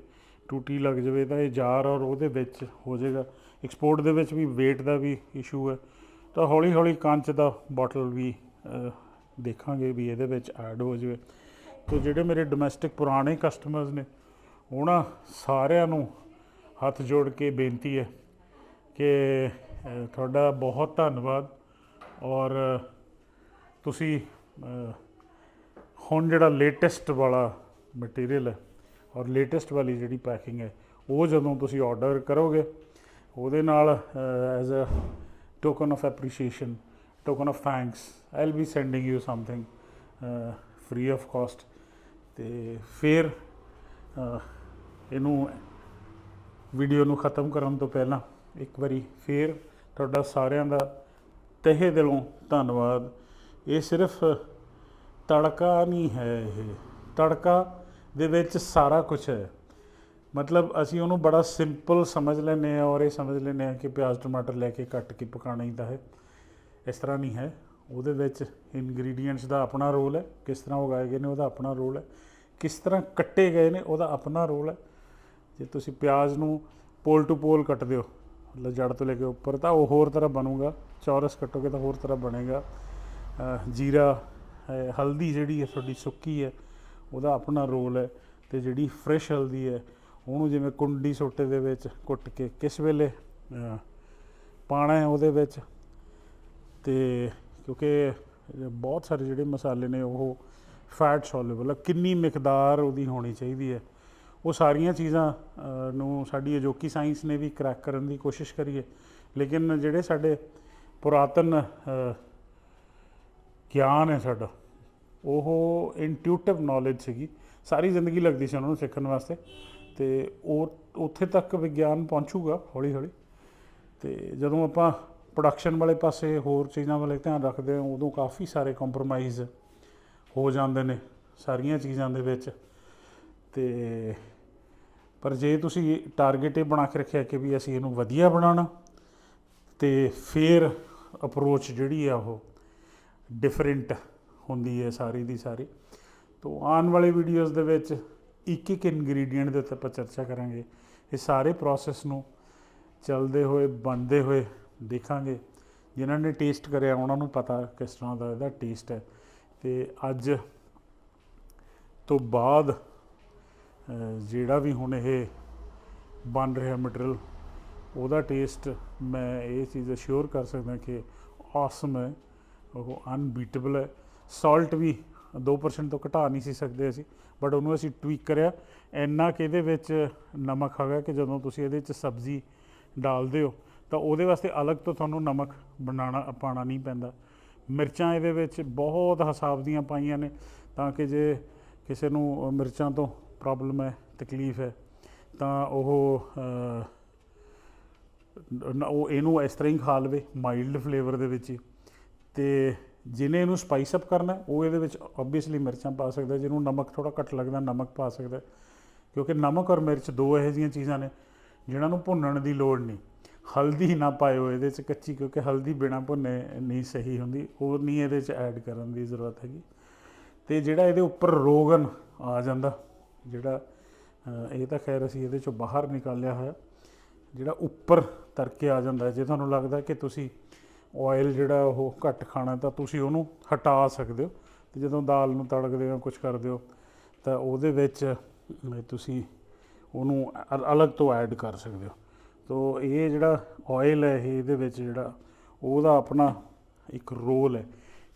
ਟੂਟੀ ਲੱਗ ਜਾਵੇ ਤਾਂ ਇਹ ਜਾਰ ਔਰ ਉਹਦੇ ਵਿੱਚ ਹੋ ਜਾਏਗਾ। ਐਕਸਪੋਰਟ ਦੇ ਵਿੱਚ ਵੀ weight ਦਾ ਵੀ ਇਸ਼ੂ ਹੈ। ਤਾਂ ਹੌਲੀ ਹੌਲੀ ਕੰਚ ਦਾ ਬੋਟਲ ਵੀ ਦੇਖਾਂਗੇ ਵੀ ਇਹਦੇ ਵਿੱਚ ਐਡ ਹੋ ਜਾਵੇ। ਤੋ ਜਿਹੜੇ ਮੇਰੇ ਡੋਮੈਸਟਿਕ ਪੁਰਾਣੇ ਕਸਟਮਰਸ ਨੇ, ਉਹਨਾਂ ਸਾਰਿਆਂ ਨੂੰ ਹੱਥ ਜੋੜ ਕੇ ਬੇਨਤੀ ਹੈ ਕਿ ਤੁਹਾਡਾ ਬਹੁਤ ਧੰਨਵਾਦ। ਔਰ ਤੁਸੀਂ ਹੁਣ ਜਿਹੜਾ ਲੇਟੈਸਟ ਵਾਲਾ ਮਟੀਰੀਅਲ ਹੈ ਔਰ ਲੇਟੈਸਟ ਵਾਲੀ ਜਿਹੜੀ ਪੈਕਿੰਗ ਹੈ, ਉਹ ਜਦੋਂ ਤੁਸੀਂ ਆਰਡਰ ਕਰੋਗੇ ਉਹਦੇ ਨਾਲ as a token of appreciation token of thanks I will be sending you something free of cost ਤੇ ਫਿਰ ਇਹਨੂੰ ਵੀਡੀਓ ਨੂੰ ਖਤਮ ਕਰਨ ਤੋਂ ਪਹਿਲਾਂ ਇੱਕ ਵਾਰੀ ਫੇਰ ਤੁਹਾਡਾ ਸਾਰਿਆਂ ਦਾ ਤਹਿ ਦਿਲੋਂ ਧੰਨਵਾਦ। ਇਹ ਸਿਰਫ ਤੜਕਾ ਨਹੀਂ ਹੈ ਇਹ। ਤੜਕਾ ਦੇ ਵਿੱਚ ਸਾਰਾ ਕੁਝ ਹੈ। ਮਤਲਬ ਅਸੀਂ ਉਹਨੂੰ ਬੜਾ ਸਿੰਪਲ ਸਮਝ ਲੈਂਦੇ ਹਾਂ ਔਰ ਇਹ ਸਮਝ ਲੈਂਦੇ ਹਾਂ ਕਿ ਪਿਆਜ਼ ਟਮਾਟਰ ਲੈ ਕੇ ਕੱਟ ਕੇ ਪਕਾਣਾ ਹੀ ਤਾਂ ਹੈ। ਇਸ ਤਰ੍ਹਾਂ ਨਹੀਂ ਹੈ। ਉਹਦੇ ਵਿੱਚ ਇਨਗਰੀਡੀਅੰਟਸ ਦਾ ਆਪਣਾ ਰੋਲ ਹੈ। ਕਿਸ ਤਰ੍ਹਾਂ ਉਗਾਏ ਗਏ ਨੇ ਉਹਦਾ ਆਪਣਾ ਰੋਲ ਹੈ। ਕਿਸ ਤਰ੍ਹਾਂ ਕੱਟੇ ਗਏ ਨੇ ਉਹਦਾ ਆਪਣਾ ਰੋਲ ਹੈ। ਜੇ ਤੁਸੀਂ ਪਿਆਜ਼ ਨੂੰ ਪੋਲ ਟੂ ਪੋਲ ਕੱਟਦੇ ਹੋ, ਮਤਲਬ ਜੜ ਤੋਂ ਲੈ ਕੇ ਉੱਪਰ, ਤਾਂ ਉਹ ਹੋਰ ਤਰ੍ਹਾਂ ਬਣੂਗਾ। ਚੌਰਸ ਕੱਟੋਗੇ ਤਾਂ ਹੋਰ ਤਰ੍ਹਾਂ ਬਣੇਗਾ। ਜੀਰਾ ਹੈ ਹਲਦੀ ਜਿਹੜੀ ਹੈ, ਤੁਹਾਡੀ ਸੁੱਕੀ ਹੈ, ਉਹਦਾ ਆਪਣਾ ਰੋਲ ਹੈ ਤੇ ਜਿਹੜੀ ਫਰੈਸ਼ ਹਲਦੀ ਹੈ ਉਹਨੂੰ ਜਿਵੇਂ ਕੁੰਡੀ ਸੋਟੇ ਦੇ ਵਿੱਚ ਕੁੱਟ ਕੇ ਕਿਸ ਵੇਲੇ ਅਹ, ਪਾਣਾ ਹੈ ਉਹਦੇ ਵਿੱਚ। ਤੇ ਕਿਉਂਕਿ ਬਹੁਤ ਸਾਰੇ ਜਿਹੜੇ ਮਸਾਲੇ ਨੇ ਉਹ ਫੈਟ ਸੋਲੂਬਲ ਆ ਕਿੰਨੀ ਮਿਕਦਾਰ ਉਹਦੀ ਹੋਣੀ ਚਾਹੀਦੀ ਹੈ। ਉਹ ਸਾਰੀਆਂ ਚੀਜ਼ਾਂ ਨੂੰ ਸਾਡੀ ਅਜੋਕੀ ਸਾਇੰਸ ਨੇ ਵੀ ਕਰੈਕ ਕਰਨ ਦੀ ਕੋਸ਼ਿਸ਼ ਕਰੀ ਹੈ। ਲੇਕਿਨ ਜਿਹੜੇ ਸਾਡੇ ਪੁਰਾਤਨ ਗਿਆਨ ਹੈ ਸਾਡਾ ਉਹ ਇੰਟਿਊਟਿਵ ਨੌਲੇਜ ਸੀਗੀ। ਸਾਰੀ ਜ਼ਿੰਦਗੀ ਲੱਗਦੀ ਸੀ ਉਹਨਾਂ ਨੂੰ ਸਿੱਖਣ ਵਾਸਤੇ। ਤੇ ਉਹ ਉੱਥੇ ਤੱਕ ਵਿਗਿਆਨ ਪਹੁੰਚੂਗਾ ਹੌਲੀ ਹੌਲੀ। ਤੇ ਜਦੋਂ ਆਪਾਂ ਪ੍ਰੋਡਕਸ਼ਨ ਵਾਲੇ ਪਾਸੇ ਹੋਰ ਚੀਜ਼ਾਂ ਵੱਲ ਧਿਆਨ ਰੱਖਦੇ ਹਾਂ, ਉਦੋਂ ਕਾਫੀ ਸਾਰੇ ਕੰਪਰੋਮਾਈਜ਼ ਹੋ ਜਾਂਦੇ ਨੇ ਸਾਰੀਆਂ ਚੀਜ਼ਾਂ ਦੇ ਵਿੱਚ। ਤੇ ਪਰ ਜੇ ਤੁਸੀਂ ਟਾਰਗੇਟ ਇਹ ਬਣਾ ਕੇ ਰੱਖਿਆ ਕਿ ਵੀ ਅਸੀਂ ਇਹਨੂੰ ਵਧੀਆ ਬਣਾਉਣਾ, ਤੇ ਫਿਰ ਅਪਰੋਚ ਜਿਹੜੀ ਆ ਉਹ ਡਿਫਰੈਂਟ ਹੁੰਦੀ ਹੈ ਸਾਰੀ ਦੀ ਸਾਰੀ। ਤੋਂ ਆਉਣ ਵਾਲੇ ਵੀਡੀਓਜ਼ ਦੇ ਵਿੱਚ ਇੱਕ ਇੱਕ ਇਨਗਰੀਡੀਅੰਟ ਦੇ ਉੱਤੇ ਆਪਾਂ ਚਰਚਾ ਕਰਾਂਗੇ। ਇਹ ਸਾਰੇ ਪ੍ਰੋਸੈਸ ਨੂੰ ਚੱਲਦੇ ਹੋਏ, ਬਣਦੇ ਹੋਏ ਦੇਖਾਂਗੇ। ਜਿਨ੍ਹਾਂ ਨੇ ਟੇਸਟ ਕਰਿਆ, ਉਹਨਾਂ ਨੂੰ ਪਤਾ ਕਿਸ ਤਰ੍ਹਾਂ ਦਾ ਇਹਦਾ ਟੇਸਟ ਹੈ। ਤੇ ਅੱਜ ਤੋਂ ਬਾਅਦ ਜਿਹੜਾ ਵੀ ਹੁਣ ਇਹ ਬਣ ਰਿਹਾ ਮਟੀਰੀਅਲ ਉਹਦਾ ਟੇਸਟ ਮੈਂ ਇਹ ਚੀਜ਼ ਅਸ਼ੋਰ ਕਰ ਸਕਦਾ ਕਿ ਆਸਮ ਹੈ। ਉਹ ਅਨਬੀਟੇਬਲ ਹੈ। ਸਾਲਟ ਵੀ 2% ਤੋਂ ਘਟਾ ਨਹੀਂ ਸੀ ਸਕਦੇ ਅਸੀਂ। ਬਟ ਉਹਨੂੰ ਅਸੀਂ ਟਵੀਕ ਕਰਿਆ। ਇੰਨਾ ਕਿ ਇਹਦੇ ਵਿੱਚ ਨਮਕ ਹੈਗਾ ਕਿ ਜਦੋਂ ਤੁਸੀਂ ਇਹਦੇ ਵਿੱਚ ਸਬਜ਼ੀ ਡਾਲਦੇ ਹੋ, ਤਾਂ ਉਹਦੇ ਵਾਸਤੇ ਅਲੱਗ ਤੋਂ ਤੁਹਾਨੂੰ ਨਮਕ ਬਣਾਉਣਾ ਪਾਣਾ ਨਹੀਂ ਪੈਂਦਾ। ਮਿਰਚਾਂ ਇਹਦੇ ਵਿੱਚ ਬਹੁਤ ਹਿਸਾਬ ਦੀਆਂ ਪਾਈਆਂ ਨੇ, ਤਾਂ ਕਿ ਜੇ ਕਿਸੇ ਨੂੰ ਮਿਰਚਾਂ ਤੋਂ ਪ੍ਰੋਬਲਮ ਹੈ, ਤਕਲੀਫ ਹੈ, ਤਾਂ ਉਹ ਉਹ ਇਹਨੂੰ ਇਸ ਤਰ੍ਹਾਂ ਹੀ ਖਾ ਲਵੇ ਮਾਈਲਡ ਫਲੇਵਰ ਦੇ ਵਿੱਚ ਹੀ। ਤੇ ਜਿਹਨੇ ਇਹਨੂੰ ਸਪਾਈਸ ਅਪ ਕਰਨਾ, ਉਹ ਇਹਦੇ ਵਿੱਚ ਆਬਵੀਅਸਲੀ ਮਿਰਚਾਂ ਪਾ ਸਕਦਾ, ਜਿਹਨੂੰ ਨਮਕ ਥੋੜਾ ਘੱਟ ਲੱਗਦਾ, ਨਮਕ ਪਾ ਸਕਦਾ। ਕਿਉਂਕਿ ਨਮਕ ਔਰ ਮਿਰਚ ਦੋ ਇਹੋ ਜਿਹੀਆਂ ਚੀਜ਼ਾਂ ਨੇ ਜਿਨ੍ਹਾਂ ਨੂੰ ਭੁੰਨਣ ਦੀ ਲੋੜ ਨਹੀਂ। ਹਲਦੀ ਨਾ ਪਾਇਓ ਇਹਦੇ 'ਚ ਕੱਚੀ, ਕਿਉਂਕਿ ਹਲਦੀ ਬਿਨਾ ਭੁੰਨੇ ਨਹੀਂ ਸਹੀ ਹੁੰਦੀ ਉਹ ਨਹੀਂ ਇਹਦੇ 'ਚ ਐਡ ਕਰਨ ਦੀ ਜ਼ਰੂਰਤ ਹੈਗੀ। ਤੇ ਜਿਹੜਾ ਇਹਦੇ ਉੱਪਰ ਰੋਗਨ ਆ ਜਾਂਦਾ, ਜਿਹੜਾ ਇਹ ਤਾਂ ਖੈਰ ਅਸੀਂ ਇਹਦੇ ਚੋਂ ਬਾਹਰ ਨਿਕਾਲਿਆ ਹੋਇਆ, ਜਿਹੜਾ ਉੱਪਰ ਤਰਕੇ ਆ ਜਾਂਦਾ ਜੇ ਤੁਹਾਨੂੰ ਲੱਗਦਾ ਕਿ ਤੁਸੀਂ ਆਇਲ ਜਿਹੜਾ ਉਹ ਘੱਟ ਖਾਣਾ ਤਾਂ ਤੁਸੀਂ ਉਹਨੂੰ ਹਟਾ ਸਕਦੇ ਹੋ। ਤੇ ਜਦੋਂ ਦਾਲ ਨੂੰ ਤੜਕਦੇ ਹੋ ਕੁਝ ਕਰਦੇ ਹੋ, ਤਾਂ ਉਹਦੇ ਵਿੱਚ ਤੁਸੀਂ ਉਹਨੂੰ ਅ- ਅਲੱਗ ਤੋਂ ਐਡ ਕਰ ਸਕਦੇ ਹੋ। ਤੋ ਇਹ ਜਿਹੜਾ ਆਇਲ ਹੈ, ਇਹ ਇਹਦੇ ਵਿੱਚ ਜਿਹੜਾ ਉਹਦਾ ਆਪਣਾ ਇੱਕ ਰੋਲ ਹੈ।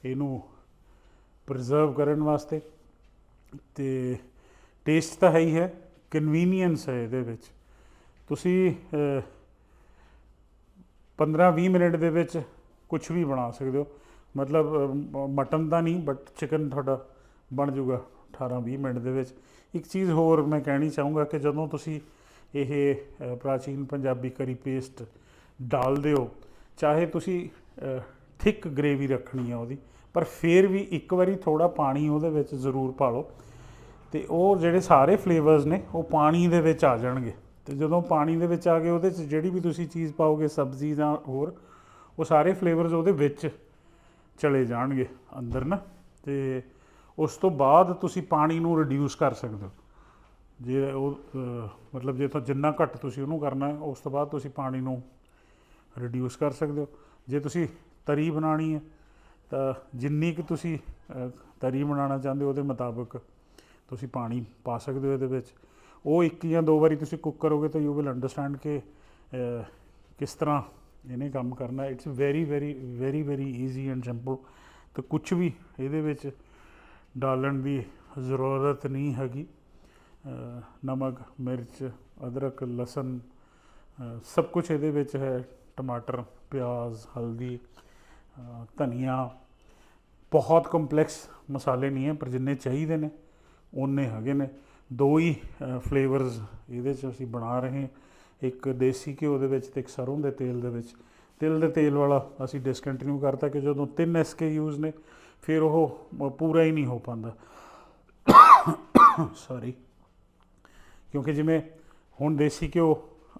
ਇਹਨੂੰ ਪ੍ਰੀਜ਼ਰਵ ਕਰਨ ਵਾਸਤੇ ਤੇ ਟੇਸਟ ਤਾਂ ਹੈ ਹੀ ਹੈ ਕਨਵੀਨੀਅੰਸ ਹੈ ਇਹਦੇ ਵਿੱਚ। ਤੁਸੀਂ 15-20 ਮਿੰਟ ਦੇ ਵਿੱਚ ਕੁਝ ਵੀ ਬਣਾ ਸਕਦੇ ਹੋ। ਮਤਲਬ ਮਟਨ ਤਾਂ ਨਹੀਂ ਬਟ ਚਿਕਨ ਤੁਹਾਡਾ ਬਣ ਜਾਊਗਾ 18-20 ਮਿੰਟ ਦੇ ਵਿੱਚ। ਇੱਕ ਚੀਜ਼ ਹੋਰ ਮੈਂ ਕਹਿਣੀ ਚਾਹੂੰਗਾ ਕਿ ਜਦੋਂ ਤੁਸੀਂ ਇਹ ਪ੍ਰਾਚੀਨ ਪੰਜਾਬੀ ਕਰੀ ਪੇਸਟ ਡਾਲਦੇ ਹੋ, ਚਾਹੇ ਤੁਸੀਂ ਥਿਕ ਗ੍ਰੇਵੀ ਰੱਖਣੀ ਆ ਉਹਦੀ, ਪਰ ਫਿਰ ਵੀ ਇੱਕ ਵਾਰੀ ਥੋੜਾ ਪਾਣੀ ਉਹਦੇ ਵਿੱਚ ਜ਼ਰੂਰ ਪਾ ਲਓ। ਤੇ ਉਹ ਜਿਹੜੇ ਸਾਰੇ ਫਲੇਵਰਸ ਨੇ, ਉਹ ਪਾਣੀ ਦੇ ਵਿੱਚ ਆ ਜਾਣਗੇ। ਤੇ ਜਦੋਂ ਪਾਣੀ ਦੇ ਵਿੱਚ ਆ ਗਏ, ਉਹਦੇ 'ਚ ਜਿਹੜੀ ਵੀ ਤੁਸੀਂ ਚੀਜ਼ ਪਾਓਗੇ, ਸਬਜ਼ੀ ਜਾਂ ਹੋਰ ਉਹ ਸਾਰੇ ਫਲੇਵਰਸ ਉਹਦੇ ਵਿੱਚ ਚਲੇ ਜਾਣਗੇ ਅੰਦਰ ਨਾ, ਤੇ ਉਸ ਤੋਂ ਬਾਅਦ ਤੁਸੀਂ ਪਾਣੀ ਨੂੰ ਰਿਡਿਊਸ ਕਰ ਸਕਦੇ ਹੋ। ਜੇ ਉਹ ਮਤਲਬ ਜੇ ਤਾਂ ਜਿੰਨਾ ਘੱਟ ਤੁਸੀਂ ਉਹਨੂੰ ਕਰਨਾ ਹੈ ਉਸ ਤੋਂ ਬਾਅਦ ਤੁਸੀਂ ਪਾਣੀ ਨੂੰ ਰਿਡਿਊਸ ਕਰ ਸਕਦੇ ਹੋ। ਜੇ ਤੁਸੀਂ ਤਰੀ ਬਣਾਣੀ ਹੈ, ਤਾਂ ਜਿੰਨੀ ਕਿ ਤੁਸੀਂ ਤਰੀ ਬਣਾਉਣਾ ਚਾਹੁੰਦੇ ਹੋ ਉਹਦੇ ਮੁਤਾਬਕ ਤੁਸੀਂ ਪਾਣੀ ਪਾ ਸਕਦੇ ਹੋ ਇਹਦੇ ਵਿੱਚ। ਉਹ ਇੱਕ ਜਾਂ ਦੋ ਵਾਰੀ ਤੁਸੀਂ ਕੁੱਕ ਕਰੋਗੇ ਤਾਂ ਯੂ ਵਿਲ ਅੰਡਰਸਟੈਂਡ ਕਿ ਕਿਸ ਤਰ੍ਹਾਂ ਇਹਨੇ ਕੰਮ ਕਰਨਾ it's very very very very easy and simple ਤੇ ਕੁਝ ਵੀ ਇਹਦੇ ਵਿੱਚ ਡਾਲਣ ਦੀ ਜ਼ਰੂਰਤ ਨਹੀਂ ਹੈਗੀ। ਨਮਕ, ਮਿਰਚ, ਅਦਰਕ, ਲਸਣ ਸਭ ਕੁਝ ਇਹਦੇ ਵਿੱਚ ਹੈ। ਟਮਾਟਰ, ਪਿਆਜ਼, ਹਲਦੀ ਧਨੀਆ। ਬਹੁਤ ਕੰਪਲੈਕਸ ਮਸਾਲੇ ਨਹੀਂ ਹੈ, ਪਰ ਜਿੰਨੇ ਚਾਹੀਦੇ ਨੇ ਉਨੇ ਹੈਗੇ ਨੇ। ਦੋ ਹੀ ਫਲੇਵਰਸ ਇਹਦੇ 'ਚ ਅਸੀਂ ਬਣਾ ਰਹੇ ਹਾਂ। ਇੱਕ ਦੇਸੀ ਘਿਓ ਦੇ ਵਿੱਚ ਤੇ ਇੱਕ ਸਰੋਂ ਦੇ ਤੇਲ ਦੇ ਵਿੱਚ। ਤਿਲ ਦੇ ਤੇਲ ਵਾਲਾ ਅਸੀਂ ਡਿਸਕੰਟੀਨਿਊ ਕਰਤਾ ਕਿ ਜਦੋਂ ਤਿੰਨ ਐਸਕੇ ਯੂਜ਼ ਨੇ, ਫਿਰ ਉਹ ਪੂਰਾ ਹੀ ਨਹੀਂ ਹੋ ਪਾਉਂਦਾ। ਸੌਰੀ ਕਿਉਂਕਿ ਜਿਵੇਂ ਹੁਣ ਦੇਸੀ ਘਿਓ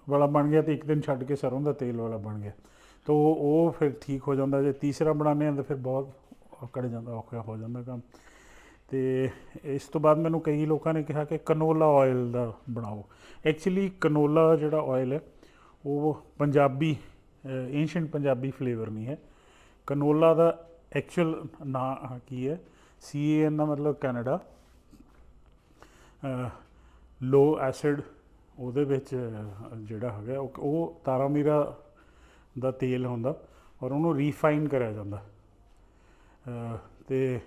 ਵਾਲਾ ਬਣ ਗਿਆ ਤੇ ਇੱਕ ਦਿਨ ਛੱਡ ਕੇ ਸਰੋਂ ਦਾ ਤੇਲ ਵਾਲਾ ਬਣ ਗਿਆ। ਤਾਂ ਉਹ ਉਹ ਫਿਰ ਠੀਕ ਹੋ ਜਾਂਦਾ, ਜੇ ਤੀਸਰਾ ਬਣਾਉਂਦੇ ਹਾਂ ਤਾਂ ਫਿਰ ਬਹੁਤ ਔਕੜ ਜਾਂਦਾ ਔਖਾ ਹੋ ਜਾਂਦਾ ਕੰਮ। ਤੇ ਇਸ ਤੋਂ ਬਾਅਦ ਮੈਨੂੰ ਕਈ ਲੋਕਾਂ ਨੇ ਕਿਹਾ ਕਿ ਕਨੋਲਾ ਆਇਲ ਦਾ ਬਣਾਓ। ਐਕਚੁਅਲੀ ਕਨੋਲਾ ਜਿਹੜਾ ਆਇਲ ਹੈ ਉਹ ਪੰਜਾਬੀ ਏਂਸ਼ੀਅੰਟ ਪੰਜਾਬੀ ਫਲੇਵਰ ਨਹੀਂ ਹੈ। ਕਨੋਲਾ ਦਾ ਐਕਚੁਅਲ ਨਾਂ ਕੀ ਹੈ? ਸੀ ਏ ਐਨ ਦਾ ਮਤਲਬ ਕੈਨੇਡਾ ਲੋ ਐਸਿਡ ਉਹਦੇ ਵਿੱਚ ਜਿਹੜਾ ਹੈਗਾ ਉਹ- ਉਹ ਤਾਰਾਮੀਰਾ ਦਾ ਤੇਲ ਹੁੰਦਾ ਔਰ ਉਹਨੂੰ ਰੀਫਾਈਨ ਕਰਿਆ ਜਾਂਦਾ। ਅਹ, ਤੇ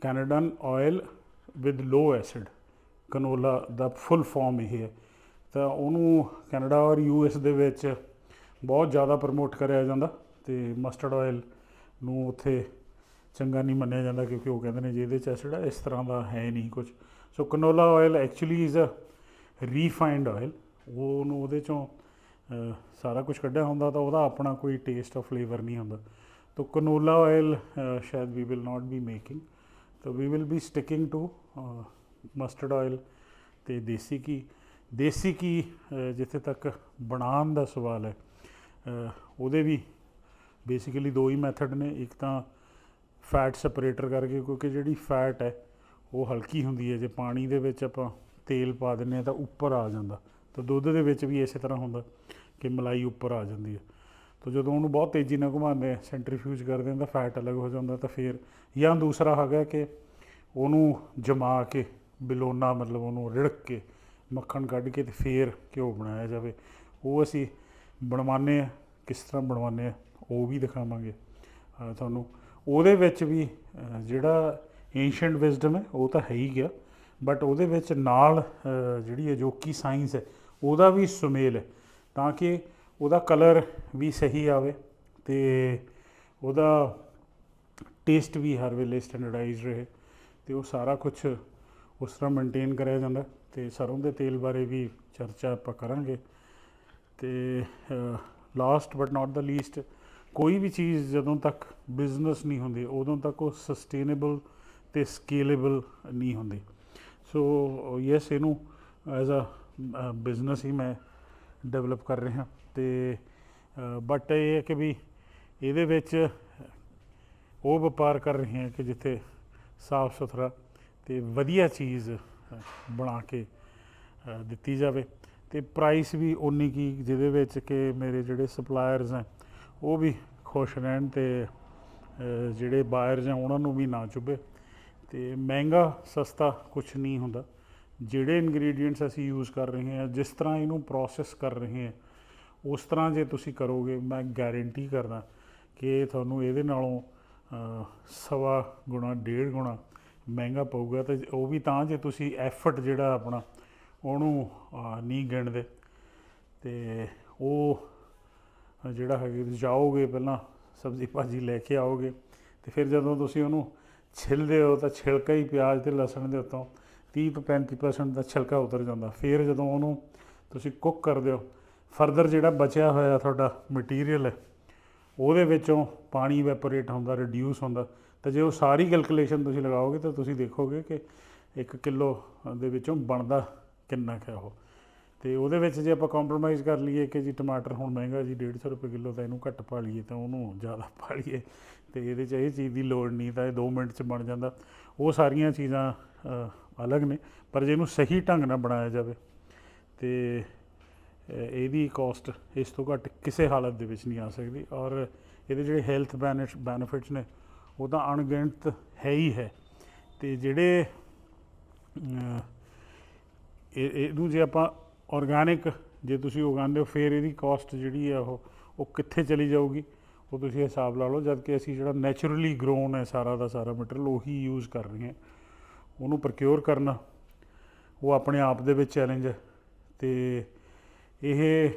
Canadian oil with low acid, canola the full form ਇਹ ਹੈ। ਤਾਂ ਉਹਨੂੰ ਕੈਨੇਡਾ ਔਰ ਯੂ ਐਸ ਦੇ ਵਿੱਚ ਬਹੁਤ ਜ਼ਿਆਦਾ ਪ੍ਰਮੋਟ ਕਰਿਆ ਜਾਂਦਾ ਤੇ ਮਸਟਰਡ ਆਇਲ ਨੂੰ ਉੱਥੇ ਚੰਗਾ ਨਹੀਂ ਮੰਨਿਆ ਜਾਂਦਾ ਕਿਉਂਕਿ ਉਹ ਕਹਿੰਦੇ ਨੇ ਜੇ ਇਹਦੇ ਚ ਐਸਿਡ ਹੈ ਇਸ ਤਰ੍ਹਾਂ ਦਾ ਹੈ ਨਹੀਂ ਕੁਝ। So canola oil actually is a refined oil ਉਹ ਉਹਨੂੰ ਉਹਦੇ ਚੋਂ ਸਾਰਾ ਕੁਝ ਕੱਢਿਆ ਹੁੰਦਾ ਤਾਂ ਉਹਦਾ ਆਪਣਾ ਕੋਈ ਟੇਸਟ ਔਰ ਫਲੇਵਰ ਨਹੀਂ ਹੁੰਦਾ। ਤਾਂ ਕਨੋਲਾ ਆਇਲ ਸ਼ਾਇਦ we will not be making ਤਾਂ we will be sticking to mustard oil ਤੇ ਦੇਸੀ ਘੀ। ਦੇਸੀ ਘੀ ਜਿੱਥੇ ਤੱਕ ਬਣਾਉਣ ਦਾ ਸਵਾਲ ਹੈ ਉਹਦੇ ਵੀ ਬੇਸਿਕਲੀ ਦੋ ਹੀ ਮੈਥਡ ਨੇ। ਇੱਕ ਤਾਂ ਫੈਟ ਸੈਪਰੇਟਰ ਕਰਕੇ, ਕਿਉਂਕਿ ਜਿਹੜੀ ਫੈਟ ਹੈ, ਉਹ ਹਲਕੀ ਹੁੰਦੀ ਹੈ। ਜੇ ਪਾਣੀ ਦੇ ਵਿੱਚ ਆਪਾਂ ਤੇਲ ਪਾ ਦਿੰਨੇ ਆ ਤਾਂ ਉੱਪਰ ਆ ਜਾਂਦਾ। ਤਾਂ ਦੁੱਧ ਦੇ ਵਿੱਚ ਵੀ ਇਸੇ ਤਰ੍ਹਾਂ ਹੁੰਦਾ ਕਿ ਮਲਾਈ ਉੱਪਰ ਆ ਜਾਂਦੀ ਹੈ। ਤਾਂ ਜਦੋਂ ਉਹਨੂੰ ਬਹੁਤ ਤੇਜ਼ੀ ਨਾਲ ਘੁਮਾਉਂਦੇ ਆ ਸੈਂਟਰੀਫਿਊਜ ਕਰਦੇ ਆ ਤਾਂ ਫੈਟ ਅਲੱਗ ਹੋ ਜਾਂਦਾ ਤਾਂ ਫਿਰ, ਜਾਂ ਦੂਸਰਾ ਹੈਗਾ ਕਿ ਉਹਨੂੰ ਜਮਾ ਕੇ, ਬਿਲੋਨਾ ਮਤਲਬ ਉਹਨੂੰ ਰਿੜਕ ਕੇ, ਮੱਖਣ ਕੱਢ ਕੇ ਤੇ ਫੇਰ ਘਿਓ ਬਣਾਇਆ ਜਾਵੇ। ਉਹ ਅਸੀਂ ਬਣਵਾਉਂਦੇ ਆ, ਕਿਸ ਤਰ੍ਹਾਂ ਬਣਵਾਉਂਦੇ ਆ, ਉਹ ਵੀ ਦਿਖਾਵਾਂਗੇ ਤੁਹਾਨੂੰ। ਉਹਦੇ ਵਿੱਚ ਵੀ ਜਿਹੜਾ ਏਂਸ਼ੀਅੰਟ ਵਿਜ਼ਡਮ ਹੈ, ਉਹ ਤਾਂ ਹੈ ਹੀ ਗਿਆ ਬਟ ਉਹਦੇ ਵਿੱਚ ਨਾਲ ਜਿਹੜੀ ਅਜੋਕੀ ਸਾਇੰਸ ਹੈ, ਉਹਦਾ ਵੀ ਸੁਮੇਲ ਹੈ, ਤਾਂ ਕਿ ਉਹਦਾ ਕਲਰ ਵੀ ਸਹੀ ਆਵੇ ਤੇ ਉਹਦਾ ਟੇਸਟ ਵੀ ਹਰ ਵੇਲੇ ਸਟੈਂਡਰਡਾਈਜ਼ ਰਹੇ ਤੇ ਉਹ ਸਾਰਾ ਕੁਝ ਉਸ ਤਰ੍ਹਾਂ ਮੇਨਟੇਨ ਕਰਿਆ ਜਾਂਦਾ ਤੇ ਸਰੋਂ ਦੇ ਤੇਲ ਬਾਰੇ ਵੀ ਚਰਚਾ ਆਪਾਂ ਕਰਾਂਗੇ ਤੇ last but not the least ਕੋਈ ਵੀ ਚੀਜ਼ ਜਦੋਂ ਤੱਕ ਬਿਜ਼ਨਸ ਨਹੀਂ ਹੁੰਦੀ, ਉਦੋਂ ਤੱਕ ਉਹ ਸਸਟੇਨੇਬਲ ਤੇ ਸਕੇਲੇਬਲ ਨਹੀਂ ਹੁੰਦੀ। ਸੋ ਯੈਸ ਇਹਨੂੰ ਐਜ਼ ਅ ਬਿਜ਼ਨਸ ਹੀ ਮੈਂ ਡਿਵੈਲਪ ਕਰ ਰਿਹਾ। ਤੇ ਬਟ ਇਹ ਹੈ ਕਿ ਵੀ ਇਹਦੇ ਵਿੱਚ ਉਹ ਵਪਾਰ ਕਰ ਰਹੇ ਹਾਂ ਕਿ ਜਿੱਥੇ ਸਾਫ਼ ਸੁਥਰਾ ਤੇ ਵਧੀਆ ਚੀਜ਼ ਬਣਾ ਕੇ ਦਿੱਤੀ ਜਾਵੇ। ਤੇ ਪ੍ਰਾਈਸ ਵੀ ਉਨੀ ਕੀ ਜਿਹਦੇ ਵਿੱਚ ਕਿ ਮੇਰੇ ਜਿਹੜੇ ਸਪਲਾਇਰਸ ਹੈ, ਉਹ ਵੀ ਖੁਸ਼ ਰਹਿਣ ਤੇ ਜਿਹੜੇ ਬਾਇਰਸ ਹੈ, ਉਹਨਾਂ ਨੂੰ ਵੀ ਨਾ ਚੁੱਭੇ। ਤੇ ਮਹਿੰਗਾ, ਸਸਤਾ ਕੁਝ ਨਹੀਂ ਹੁੰਦਾ। ਜਿਹੜੇ ਇਨਗਰੀਡੀਐਂਟਸ ਅਸੀਂ ਯੂਜ਼ ਕਰ ਰਹੇ ਹਾਂ, ਜਿਸ ਤਰ੍ਹਾਂ ਇਹਨੂੰ ਪ੍ਰੋਸੈਸ ਕਰ ਰਹੇ ਹਾਂ ਉਸ ਤਰ੍ਹਾਂ ਜੇ ਤੁਸੀਂ ਕਰੋਗੇ, ਮੈਂ ਗਾਰੰਟੀ ਕਰਦਾ ਕਿ ਤੁਹਾਨੂੰ ਇਹਦੇ ਨਾਲੋਂ ਸਵਾ ਗੁਣਾ, ਡੇਢ ਗੁਣਾ ਮਹਿੰਗਾ ਪਊਗਾ ਤੇ ਉਹ ਵੀ ਤਾਂ ਜੇ ਤੁਸੀਂ ਐਫਰਟ ਜਿਹੜਾ ਆਪਣਾ ਉਹਨੂੰ ਨਹੀਂ ਗਿਣਦੇ। ਤੇ ਉਹ ਜਿਹੜਾ ਹੈਗਾ, ਜਾਓਗੇ ਪਹਿਲਾਂ ਸਬਜ਼ੀ ਭਾਜੀ ਲੈ ਕੇ ਆਓਗੇ ਤੇ ਫਿਰ ਜਦੋਂ ਤੁਸੀਂ ਉਹਨੂੰ ਛਿਲਦੇ ਹੋ ਤਾਂ ਛਿਲਕਾ ਹੀ ਪਿਆਜ਼ ਤੇ ਲਸਣ ਦੇ ਉੱਤੋਂ 30 ਤੋਂ 35% ਦਾ ਛਿਲਕਾ ਉਤਰ ਜਾਂਦਾ। ਫਿਰ ਜਦੋਂ ਉਹਨੂੰ ਤੁਸੀਂ ਕੁੱਕ ਕਰਦੇ ਹੋ ਫਰਦਰ ਜਿਹੜਾ ਬਚਿਆ ਹੋਇਆ ਤੁਹਾਡਾ ਮਟੀਰੀਅਲ ਹੈ, ਉਹਦੇ ਵਿੱਚੋਂ ਪਾਣੀ ਵੈਪੋਰੇਟ ਹੁੰਦਾ ਰਿਡਿਊਸ ਹੁੰਦਾ। ਤਾਂ ਜੇ ਉਹ ਸਾਰੀ ਕੈਲਕੂਲੇਸ਼ਨ ਤੁਸੀਂ ਲਗਾਓਗੇ ਤਾਂ ਤੁਸੀਂ ਦੇਖੋਗੇ ਕਿ 1 ਕਿਲੋ ਦੇ ਵਿੱਚੋਂ ਬਣਦਾ ਕਿੰਨਾ ਕੁ ਹੈ ਉਹ। ਤੇ ਉਹਦੇ ਵਿੱਚ ਜੇ ਆਪਾਂ ਕੰਪਰੋਮਾਈਜ਼ ਕਰ ਲਈਏ ਕਿ ਜੀ ਟਮਾਟਰ ਹੁਣ ਮਹਿੰਗਾ ਜੀ 150 ਰੁਪਏ ਕਿਲੋ ਤਾਂ ਇਹਨੂੰ ਘੱਟ ਪਾ ਲਈਏ ਤਾਂ ਉਹਨੂੰ ਜ਼ਿਆਦਾ ਪਾ ਲਈਏ। ਤੇ ਇਹਦੇ 'ਚ ਇਹ ਚੀਜ਼ ਦੀ ਲੋੜ ਨਹੀਂ ਤਾਂ ਇਹ 2 ਮਿੰਟ 'ਚ ਬਣ ਜਾਂਦਾ। ਉਹ ਸਾਰੀਆਂ ਚੀਜ਼ਾਂ ਅਲੱਗ ਨੇ, ਪਰ ਜੇ ਇਹਨੂੰ ਸਹੀ ਢੰਗ ਨਾਲ ਬਣਾਇਆ ਜਾਵੇ ਤੇ ਇਹਦੀ ਕਾਸਟ ਇਸ ਤੋਂ ਘੱਟ ਕਿਸੇ ਹਾਲਤ ਦੇ ਵਿੱਚ ਨਹੀਂ ਆ ਸਕਦੀ ਔਰ ਇਹਦੇ ਜਿਹੜੇ ਹੈਲਥ ਬੈਨੀਫਿਟਸ ਨੇ, ਉਹ ਤਾਂ ਅਣਗਿਣਤ ਹੈ ਹੀ ਹੈ। ਤੇ ਜਿਹੜੇ ਇਹ ਇਹਨੂੰ ਜੇ ਆਪਾਂ ਆਰਗੈਨਿਕ ਜੇ ਤੁਸੀਂ ਉਗਾਉਂਦੇ ਹੋ, ਫਿਰ ਇਹਦੀ ਕਾਸਟ ਜਿਹੜੀ ਹੈ ਉਹ ਉਹ ਕਿੱਥੇ ਚਲੀ ਜਾਊਗੀ? ਉਹ ਤੁਸੀਂ ਹਿਸਾਬ ਲਾ ਲਓ ਜਦ ਕਿ ਅਸੀਂ ਜਿਹੜਾ ਨੇਚਰਲੀ ਗਰੋਨ ਹੈ ਸਾਰਾ ਦਾ ਸਾਰਾ ਮਟੀਰੀਅਲ, ਉਹੀ ਯੂਜ਼ ਕਰ ਰਹੇ ਹਾਂ। ਉਹਨੂੰ ਪ੍ਰੋਕਿਉਰ ਕਰਨਾ, ਉਹ ਆਪਣੇ ਆਪ ਦੇ ਵਿੱਚ ਚੈਲੰਜ ਹੈ। ਤੇ ਇਹ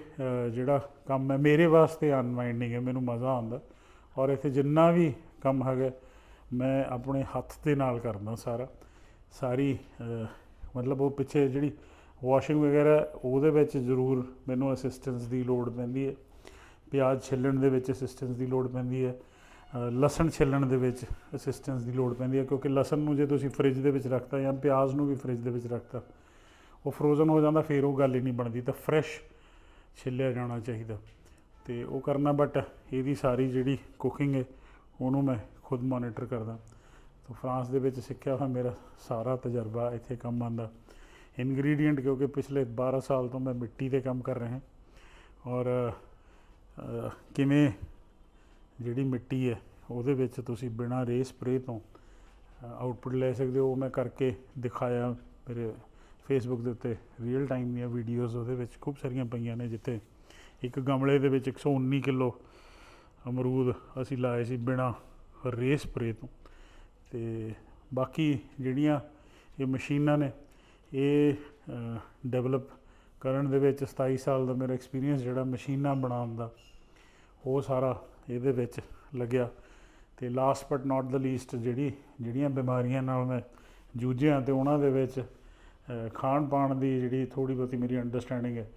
ਜਿਹੜਾ ਕੰਮ ਹੈ, ਮੇਰੇ ਵਾਸਤੇ ਅਨਵਾਈਂਡਿੰਗ ਹੈ, ਮੈਨੂੰ ਮਜ਼ਾ ਆਉਂਦਾ। ਔਰ ਇੱਥੇ ਜਿੰਨਾ ਵੀ ਕੰਮ ਹੈਗਾ, ਮੈਂ ਆਪਣੇ ਹੱਥ ਦੇ ਨਾਲ ਕਰਦਾ ਸਾਰਾ। ਸਾਰੀ ਮਤਲਬ ਉਹ ਪਿੱਛੇ ਜਿਹੜੀ ਵਾਸ਼ਿੰਗ ਵਗੈਰਾ, ਉਹਦੇ ਵਿੱਚ ਜ਼ਰੂਰ ਮੈਨੂੰ ਅਸਿਸਟੈਂਸ ਦੀ ਲੋੜ ਪੈਂਦੀ ਹੈ। ਪਿਆਜ਼ ਛਿੱਲਣ ਦੇ ਵਿੱਚ ਅਸਿਸਟੈਂਸ ਦੀ ਲੋੜ ਪੈਂਦੀ ਹੈ। ਲਸਣ ਛਿੱਲਣ ਦੇ ਵਿੱਚ ਅਸਿਸਟੈਂਸ ਦੀ ਲੋੜ ਪੈਂਦੀ ਹੈ, ਕਿਉਂਕਿ ਲਸਣ ਨੂੰ ਜੇ ਤੁਸੀਂ ਫ੍ਰਿਜ ਦੇ ਵਿੱਚ ਰੱਖਤਾ ਜਾਂ ਪਿਆਜ਼ ਨੂੰ ਵੀ ਫ੍ਰਿਜ ਦੇ ਵਿੱਚ ਰੱਖਤਾ, ਉਹ ਫਰੋਜ਼ਨ ਹੋ ਜਾਂਦਾ, ਫਿਰ ਉਹ ਗੱਲ ਹੀ ਨਹੀਂ ਬਣਦੀ। ਤਾਂ ਫਰੈਸ਼ ਛਿੱਲਿਆ ਜਾਣਾ ਚਾਹੀਦਾ। ਤੇ ਉਹ ਕਰਨਾ ਬਟ ਇਹਦੀ ਸਾਰੀ ਜਿਹੜੀ ਕੁਕਿੰਗ ਹੈ, ਉਹਨੂੰ ਮੈਂ ਖੁਦ ਮੋਨੀਟਰ ਕਰਦਾ। ਤਾਂ ਫਰਾਂਸ ਦੇ ਵਿੱਚ ਸਿੱਖਿਆ ਹੋਇਆ ਮੇਰਾ ਸਾਰਾ ਤਜਰਬਾ ਇੱਥੇ ਕੰਮ ਆਉਂਦਾ। ਇਨਗਰੀਡੀਅੰਟ ਕਿਉਂਕਿ ਪਿਛਲੇ 12 ਸਾਲ ਤੋਂ ਮੈਂ ਮਿੱਟੀ ਦੇ ਕੰਮ ਕਰ ਰਿਹਾ। ਔਰ ਕਿਵੇਂ ਜਿਹੜੀ ਮਿੱਟੀ ਹੈ, ਉਹਦੇ ਵਿੱਚ ਤੁਸੀਂ ਬਿਨਾਂ ਰੇ ਸਪਰੇ ਤੋਂ ਆਊਟਪੁੱਟ ਲੈ ਸਕਦੇ ਹੋ। ਉਹ ਮੈਂ ਕਰਕੇ ਦਿਖਾਇਆ ਮੇਰੇ ਫੇਸਬੁੱਕ ਦੇ ਉੱਤੇ ਰੀਅਲ ਟਾਈਮ ਦੀਆਂ ਵੀਡੀਓਜ਼ ਉਹਦੇ ਵਿੱਚ ਖੂਬ ਸਾਰੀਆਂ ਪਈਆਂ ਨੇ ਜਿੱਥੇ ਇੱਕ ਗਮਲੇ ਦੇ ਵਿੱਚ 119 ਕਿਲੋ ਅਮਰੂਦ ਅਸੀਂ ਲਾਏ ਸੀ ਬਿਨਾਂ ਰੇ ਸਪਰੇ ਤੋਂ। ਤੇ ਬਾਕੀ ਜਿਹੜੀਆਂ ਇਹ ਮਸ਼ੀਨਾਂ ਨੇ, ਇਹ ਡਿਵੈਲਪ ਕਰਨ ਦੇ ਵਿੱਚ 27 ਸਾਲ ਦਾ ਮੇਰਾ ਐਕਸਪੀਰੀਅੰਸ ਜਿਹੜਾ ਮਸ਼ੀਨਾਂ ਬਣਾਉਣ ਦਾ, ਉਹ ਸਾਰਾ ਇਹਦੇ ਵਿੱਚ ਲੱਗਿਆ। ਤੇ last but not the least ਜਿਹੜੀ, ਜਿਹੜੀਆਂ ਬਿਮਾਰੀਆਂ ਨਾਲ ਮੈਂ ਜੂਝਿਆ ਤੇ ਉਹਨਾਂ ਦੇ ਵਿੱਚ ਖਾਣ ਪਾਣ ਦੀ ਜਿਹੜੀ ਥੋੜੀ ਬਹੁਤੀ ਮੇਰੀ ਅੰਡਰਸਟੈਂਡਿੰਗ ਹੈ,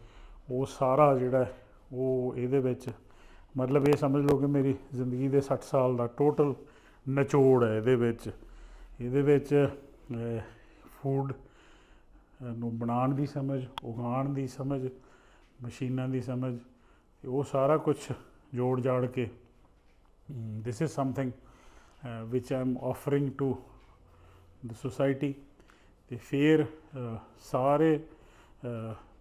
ਉਹ ਸਾਰਾ ਜਿਹੜਾ ਉਹ ਇਹਦੇ ਵਿੱਚ ਮਤਲਬ ਇਹ ਸਮਝ ਲਓ ਕਿ ਮੇਰੀ ਜ਼ਿੰਦਗੀ ਦੇ 60 ਸਾਲ ਦਾ ਟੋਟਲ ਨਿਚੋੜ ਹੈ ਇਹਦੇ ਵਿੱਚ। ਇਹਦੇ ਵਿੱਚ ਫੂਡ ਨੂੰ ਬਣਾਉਣ ਦੀ ਸਮਝ, ਉਗਾਉਣ ਦੀ ਸਮਝ, ਮਸ਼ੀਨਾਂ ਦੀ ਸਮਝ ਉਹ ਸਾਰਾ ਕੁਝ ਜੋੜ ਜਾੜ ਕੇ this is something which I am offering to the society ਤੇ ਫਿਰ ਸਾਰੇ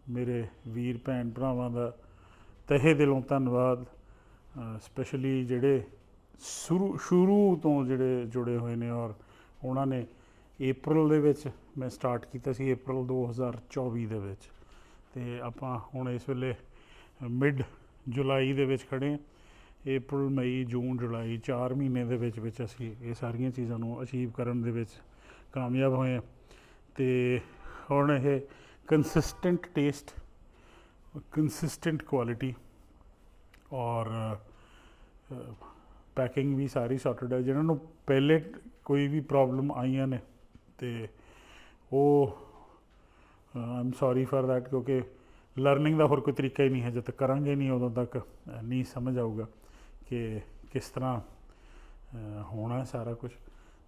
ਮੇਰੇ ਵੀਰ ਭੈਣ ਭਰਾਵਾਂ ਦਾ ਤਹਿ ਦਿਲੋਂ ਧੰਨਵਾਦ। ਸਪੈਸ਼ਲੀ ਜਿਹੜੇ ਸ਼ੁਰੂ ਸ਼ੁਰੂ ਤੋਂ ਜਿਹੜੇ ਜੁੜੇ ਹੋਏ ਨੇ ਔਰ ਉਹਨਾਂ ਨੇ April ਦੇ ਵਿੱਚ ਮੈਂ ਸਟਾਰਟ ਕੀਤਾ ਸੀ, April 2024 ਦੇ ਵਿੱਚ। ਤੇ ਆਪਾਂ ਹੁਣ ਇਸ ਵੇਲੇ ਮਿਡ ਜੁਲਾਈ ਦੇ ਵਿੱਚ ਖੜੇ ਹਾਂ। April ਮਈ ਜੂਨ ਜੁਲਾਈ 4 ਮਹੀਨੇ ਦੇ ਵਿੱਚ ਵਿੱਚ ਅਸੀਂ ਇਹ ਸਾਰੀਆਂ ਚੀਜ਼ਾਂ ਨੂੰ ਅਚੀਵ ਕਰਨ ਦੇ ਵਿੱਚ ਕਾਮਯਾਬ ਹੋਏ ਹਾਂ। ਤੇ ਹੁਣ ਇਹ ਕੰਸਿਸਟੈਂਟ ਟੇਸਟ ਕੰਸਿਸਟੈਂਟ ਕੁਆਲਿਟੀ ਔਰ ਪੈਕਿੰਗ ਵੀ ਸਾਰੀ ਸੌਟਡ ਹੈ। ਜਿਹਨਾਂ ਨੂੰ ਪਹਿਲੇ ਕੋਈ ਵੀ ਪ੍ਰੋਬਲਮ ਆਈਆਂ ਨੇ ਤੇ ਉਹ ਆਮ ਸੌਰੀ ਫॉर ਦੈਟ ਕਿਉਂਕਿ ਲਰਨਿੰਗ ਦਾ ਹੋਰ ਕੋਈ ਤਰੀਕਾ ਹੀ ਨਹੀਂ ਹੈ। ਜਦ ਤੱਕ ਕਰਾਂਗੇ ਨਹੀਂ, ਉਦੋਂ ਤੱਕ ਨਹੀਂ ਸਮਝ ਆਊਗਾ ਕਿ ਕਿਸ ਤਰ੍ਹਾਂ ਹੋਣਾ ਸਾਰਾ ਕੁਝ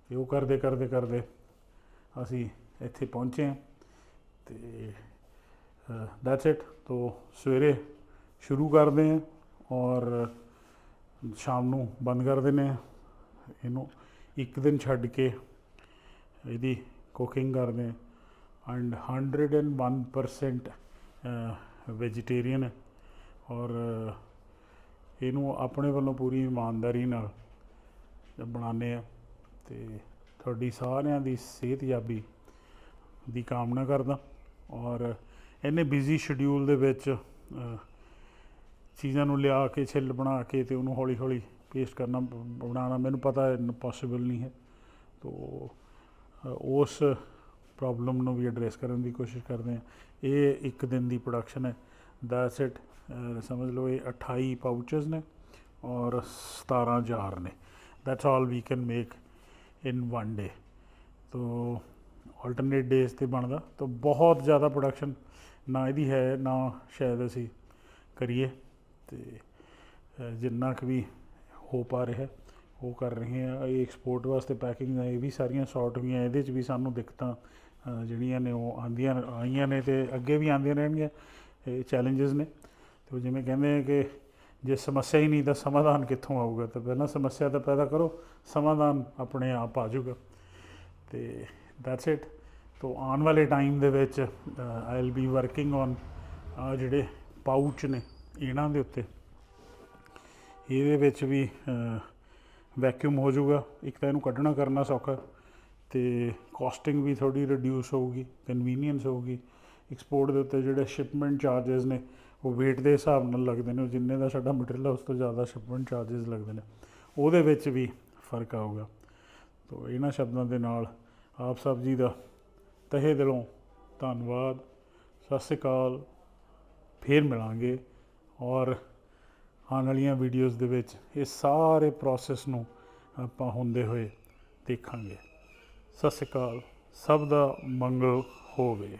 ਤੇ ਉਹ ਕਰਦੇ ਕਰਦੇ ਕਰਦੇ ਅਸੀਂ ਇੱਥੇ ਪਹੁੰਚੇ ਹਾਂ ਤੇ ਦੈਟਸ ਇਟ ਤੋਂ ਸਵੇਰੇ ਸ਼ੁਰੂ ਕਰਦੇ ਹਾਂ ਔਰ ਸ਼ਾਮ ਨੂੰ ਬੰਦ ਕਰ ਦਿੰਦੇ ਹਾਂ। ਇਹਨੂੰ ਇੱਕ ਦਿਨ ਛੱਡ ਕੇ ਇਹਦੀ ਕੁਕਿੰਗ ਕਰਦੇ ਹਾਂ। ਐਂਡ 101% ਵੈਜੀਟੇਰੀਅਨ ਔਰ ਇਹਨੂੰ ਆਪਣੇ ਵੱਲੋਂ ਪੂਰੀ ਇਮਾਨਦਾਰੀ ਨਾਲ ਬਣਾਉਂਦੇ ਆ ਤੇ ਤੁਹਾਡੀ ਸਾਰਿਆਂ ਦੀ ਸਿਹਤਯਾਬੀ ਦੀ ਕਾਮਨਾ ਕਰਦਾ। ਔਰ ਇੰਨੇ ਬਿਜ਼ੀ ਸ਼ਡਿਊਲ ਦੇ ਵਿੱਚ ਚੀਜ਼ਾਂ ਨੂੰ ਲਿਆ ਕੇ, ਛਿੱਲ ਬਣਾ ਕੇ ਤੇ ਉਹਨੂੰ ਹੌਲੀ ਹੌਲੀ ਪੇਸਟ ਕਰਨਾ, ਬਣਾਉਣਾ ਮੈਨੂੰ ਪਤਾ ਹੈ ਪੋਸੀਬਲ ਨਹੀਂ ਹੈ। ਤੋ ਉਸ ਪ੍ਰੋਬਲਮ ਨੂੰ ਵੀ ਐਡਰੈਸ ਕਰਨ ਦੀ ਕੋਸ਼ਿਸ਼ ਕਰਦੇ ਹਾਂ। ਇਹ ਇੱਕ ਦਿਨ ਦੀ ਪ੍ਰੋਡਕਸ਼ਨ ਹੈ। ਦੈਟਸ ਇਟ ਸਮਝ ਲਓ, ਇਹ 28 ਪਾਊਚਸ ਨੇ ਔਰ 17 ਜਾਰ ਨੇ। That's all we can make in one day ਤੋ ਆਲਟਰਨੇਟ ਡੇਜ਼ ਤੇ ਬਣਦਾ, ਤਾਂ ਬਹੁਤ ਜ਼ਿਆਦਾ ਪ੍ਰੋਡਕਸ਼ਨ ਨਾ ਇਹਦੀ ਹੈ, ਨਾ ਸ਼ਾਇਦ ਅਸੀਂ ਕਰੀਏ। ਤੇ ਜਿੰਨਾ ਕੁ ਵੀ ਹੋ ਪਾ ਰਿਹਾ, ਉਹ ਕਰ ਰਹੇ ਆ ਇਹ ਐਕਸਪੋਰਟ ਵਾਸਤੇ ਪੈਕਿੰਗ ਇਹ ਵੀ ਸਾਰੀਆਂ ਸੌਰਟ ਹੋਈਆਂ, ਇਹਦੇ 'ਚ ਵੀ ਸਾਨੂੰ ਦਿੱਕਤਾਂ ਜਿਹੜੀਆਂ ਨੇ ਉਹ ਆਂਦੀਆਂ ਆਈਆਂ ਨੇ ਤੇ ਅੱਗੇ ਵੀ ਆਉਂਦੀਆਂ ਰਹਿਣਗੀਆਂ, ਇਹ ਚੈਲੰਜਸ ਨੇ। ਤੇ ਉਹ ਜਿਵੇਂ ਕਹਿੰਦੇ ਆ ਕਿ ਜੇ ਸਮੱਸਿਆ ਹੀ ਨਹੀਂ, ਤਾਂ ਸਮਾਧਾਨ ਕਿੱਥੋਂ ਆਊਗਾ? ਤਾਂ ਪਹਿਲਾਂ ਸਮੱਸਿਆ ਤਾਂ ਪੈਦਾ ਕਰੋ, ਸਮਾਧਾਨ ਆਪਣੇ ਆਪ ਆ ਜਾਊਗਾ। ਤੇ ਦੈਟਸ ਇਟ ਤੋਂ ਆਉਣ ਵਾਲੇ ਟਾਈਮ ਦੇ ਵਿੱਚ I will be working on ਜਿਹੜੇ ਪਾਊਚ ਨੇ, ਇਹਨਾਂ ਦੇ ਉੱਤੇ। ਇਹਦੇ ਵਿੱਚ ਵੀ ਵੈਕਿਊਮ ਹੋ ਜਾਊਗਾ। ਇੱਕ ਤਾਂ ਇਹਨੂੰ ਕੱਢਣਾ ਕਰਨਾ ਸੌਖਾ, ਤੇ ਕਾਸਟਿੰਗ ਵੀ ਥੋੜੀ ਰਿਡਿਊਸ ਹੋਊਗੀ ਕਨਵੀਨੀਅੰਸ ਹੋਊਗੀ। ਐਕਸਪੋਰਟ ਦੇ ਉੱਤੇ ਜਿਹੜੇ ਸ਼ਿਪਮੈਂਟ ਚਾਰजेस ਨੇ, ਉਹ weight ਦੇ ਹਿਸਾਬ ਨਾਲ ਲੱਗਦੇ ਨੇ ਜਿੰਨੇ ਦਾ ਸਾਡਾ ਮਟੀਰੀਅਲ ਉਸ ਤੋਂ ਜ਼ਿਆਦਾ ਸ਼ਿਪਮੈਂਟ ਚਾਰजेस ਲੱਗਦੇ ਨੇ। ਉਹਦੇ ਵਿੱਚ ਵੀ ਫ਼ਰਕ ਆਊਗਾ। ਤੋਂ ਇਹਨਾਂ ਸ਼ਬਦਾਂ ਦੇ ਨਾਲ ਆਪ ਸਭ ਜੀ ਦਾ ਤਹਿ ਦਿਲੋਂ ਧੰਨਵਾਦ। ਸਤਿ ਸ਼੍ਰੀ ਅਕਾਲ। ਫੇਰ ਮਿਲਾਂਗੇ ਔਰ ਆਉਣ ਵਾਲੀਆਂ ਵੀਡੀਓਜ਼ ਦੇ ਵਿੱਚ ਇਹ ਸਾਰੇ ਪ੍ਰੋਸੈਸ ਨੂੰ ਆਪਾਂ ਹੁੰਦੇ ਹੋਏ ਦੇਖਾਂਗੇ। ਸਤਿ ਸ਼੍ਰੀ ਅਕਾਲ। ਸਭ ਦਾ ਮੰਗਲ ਹੋਵੇ।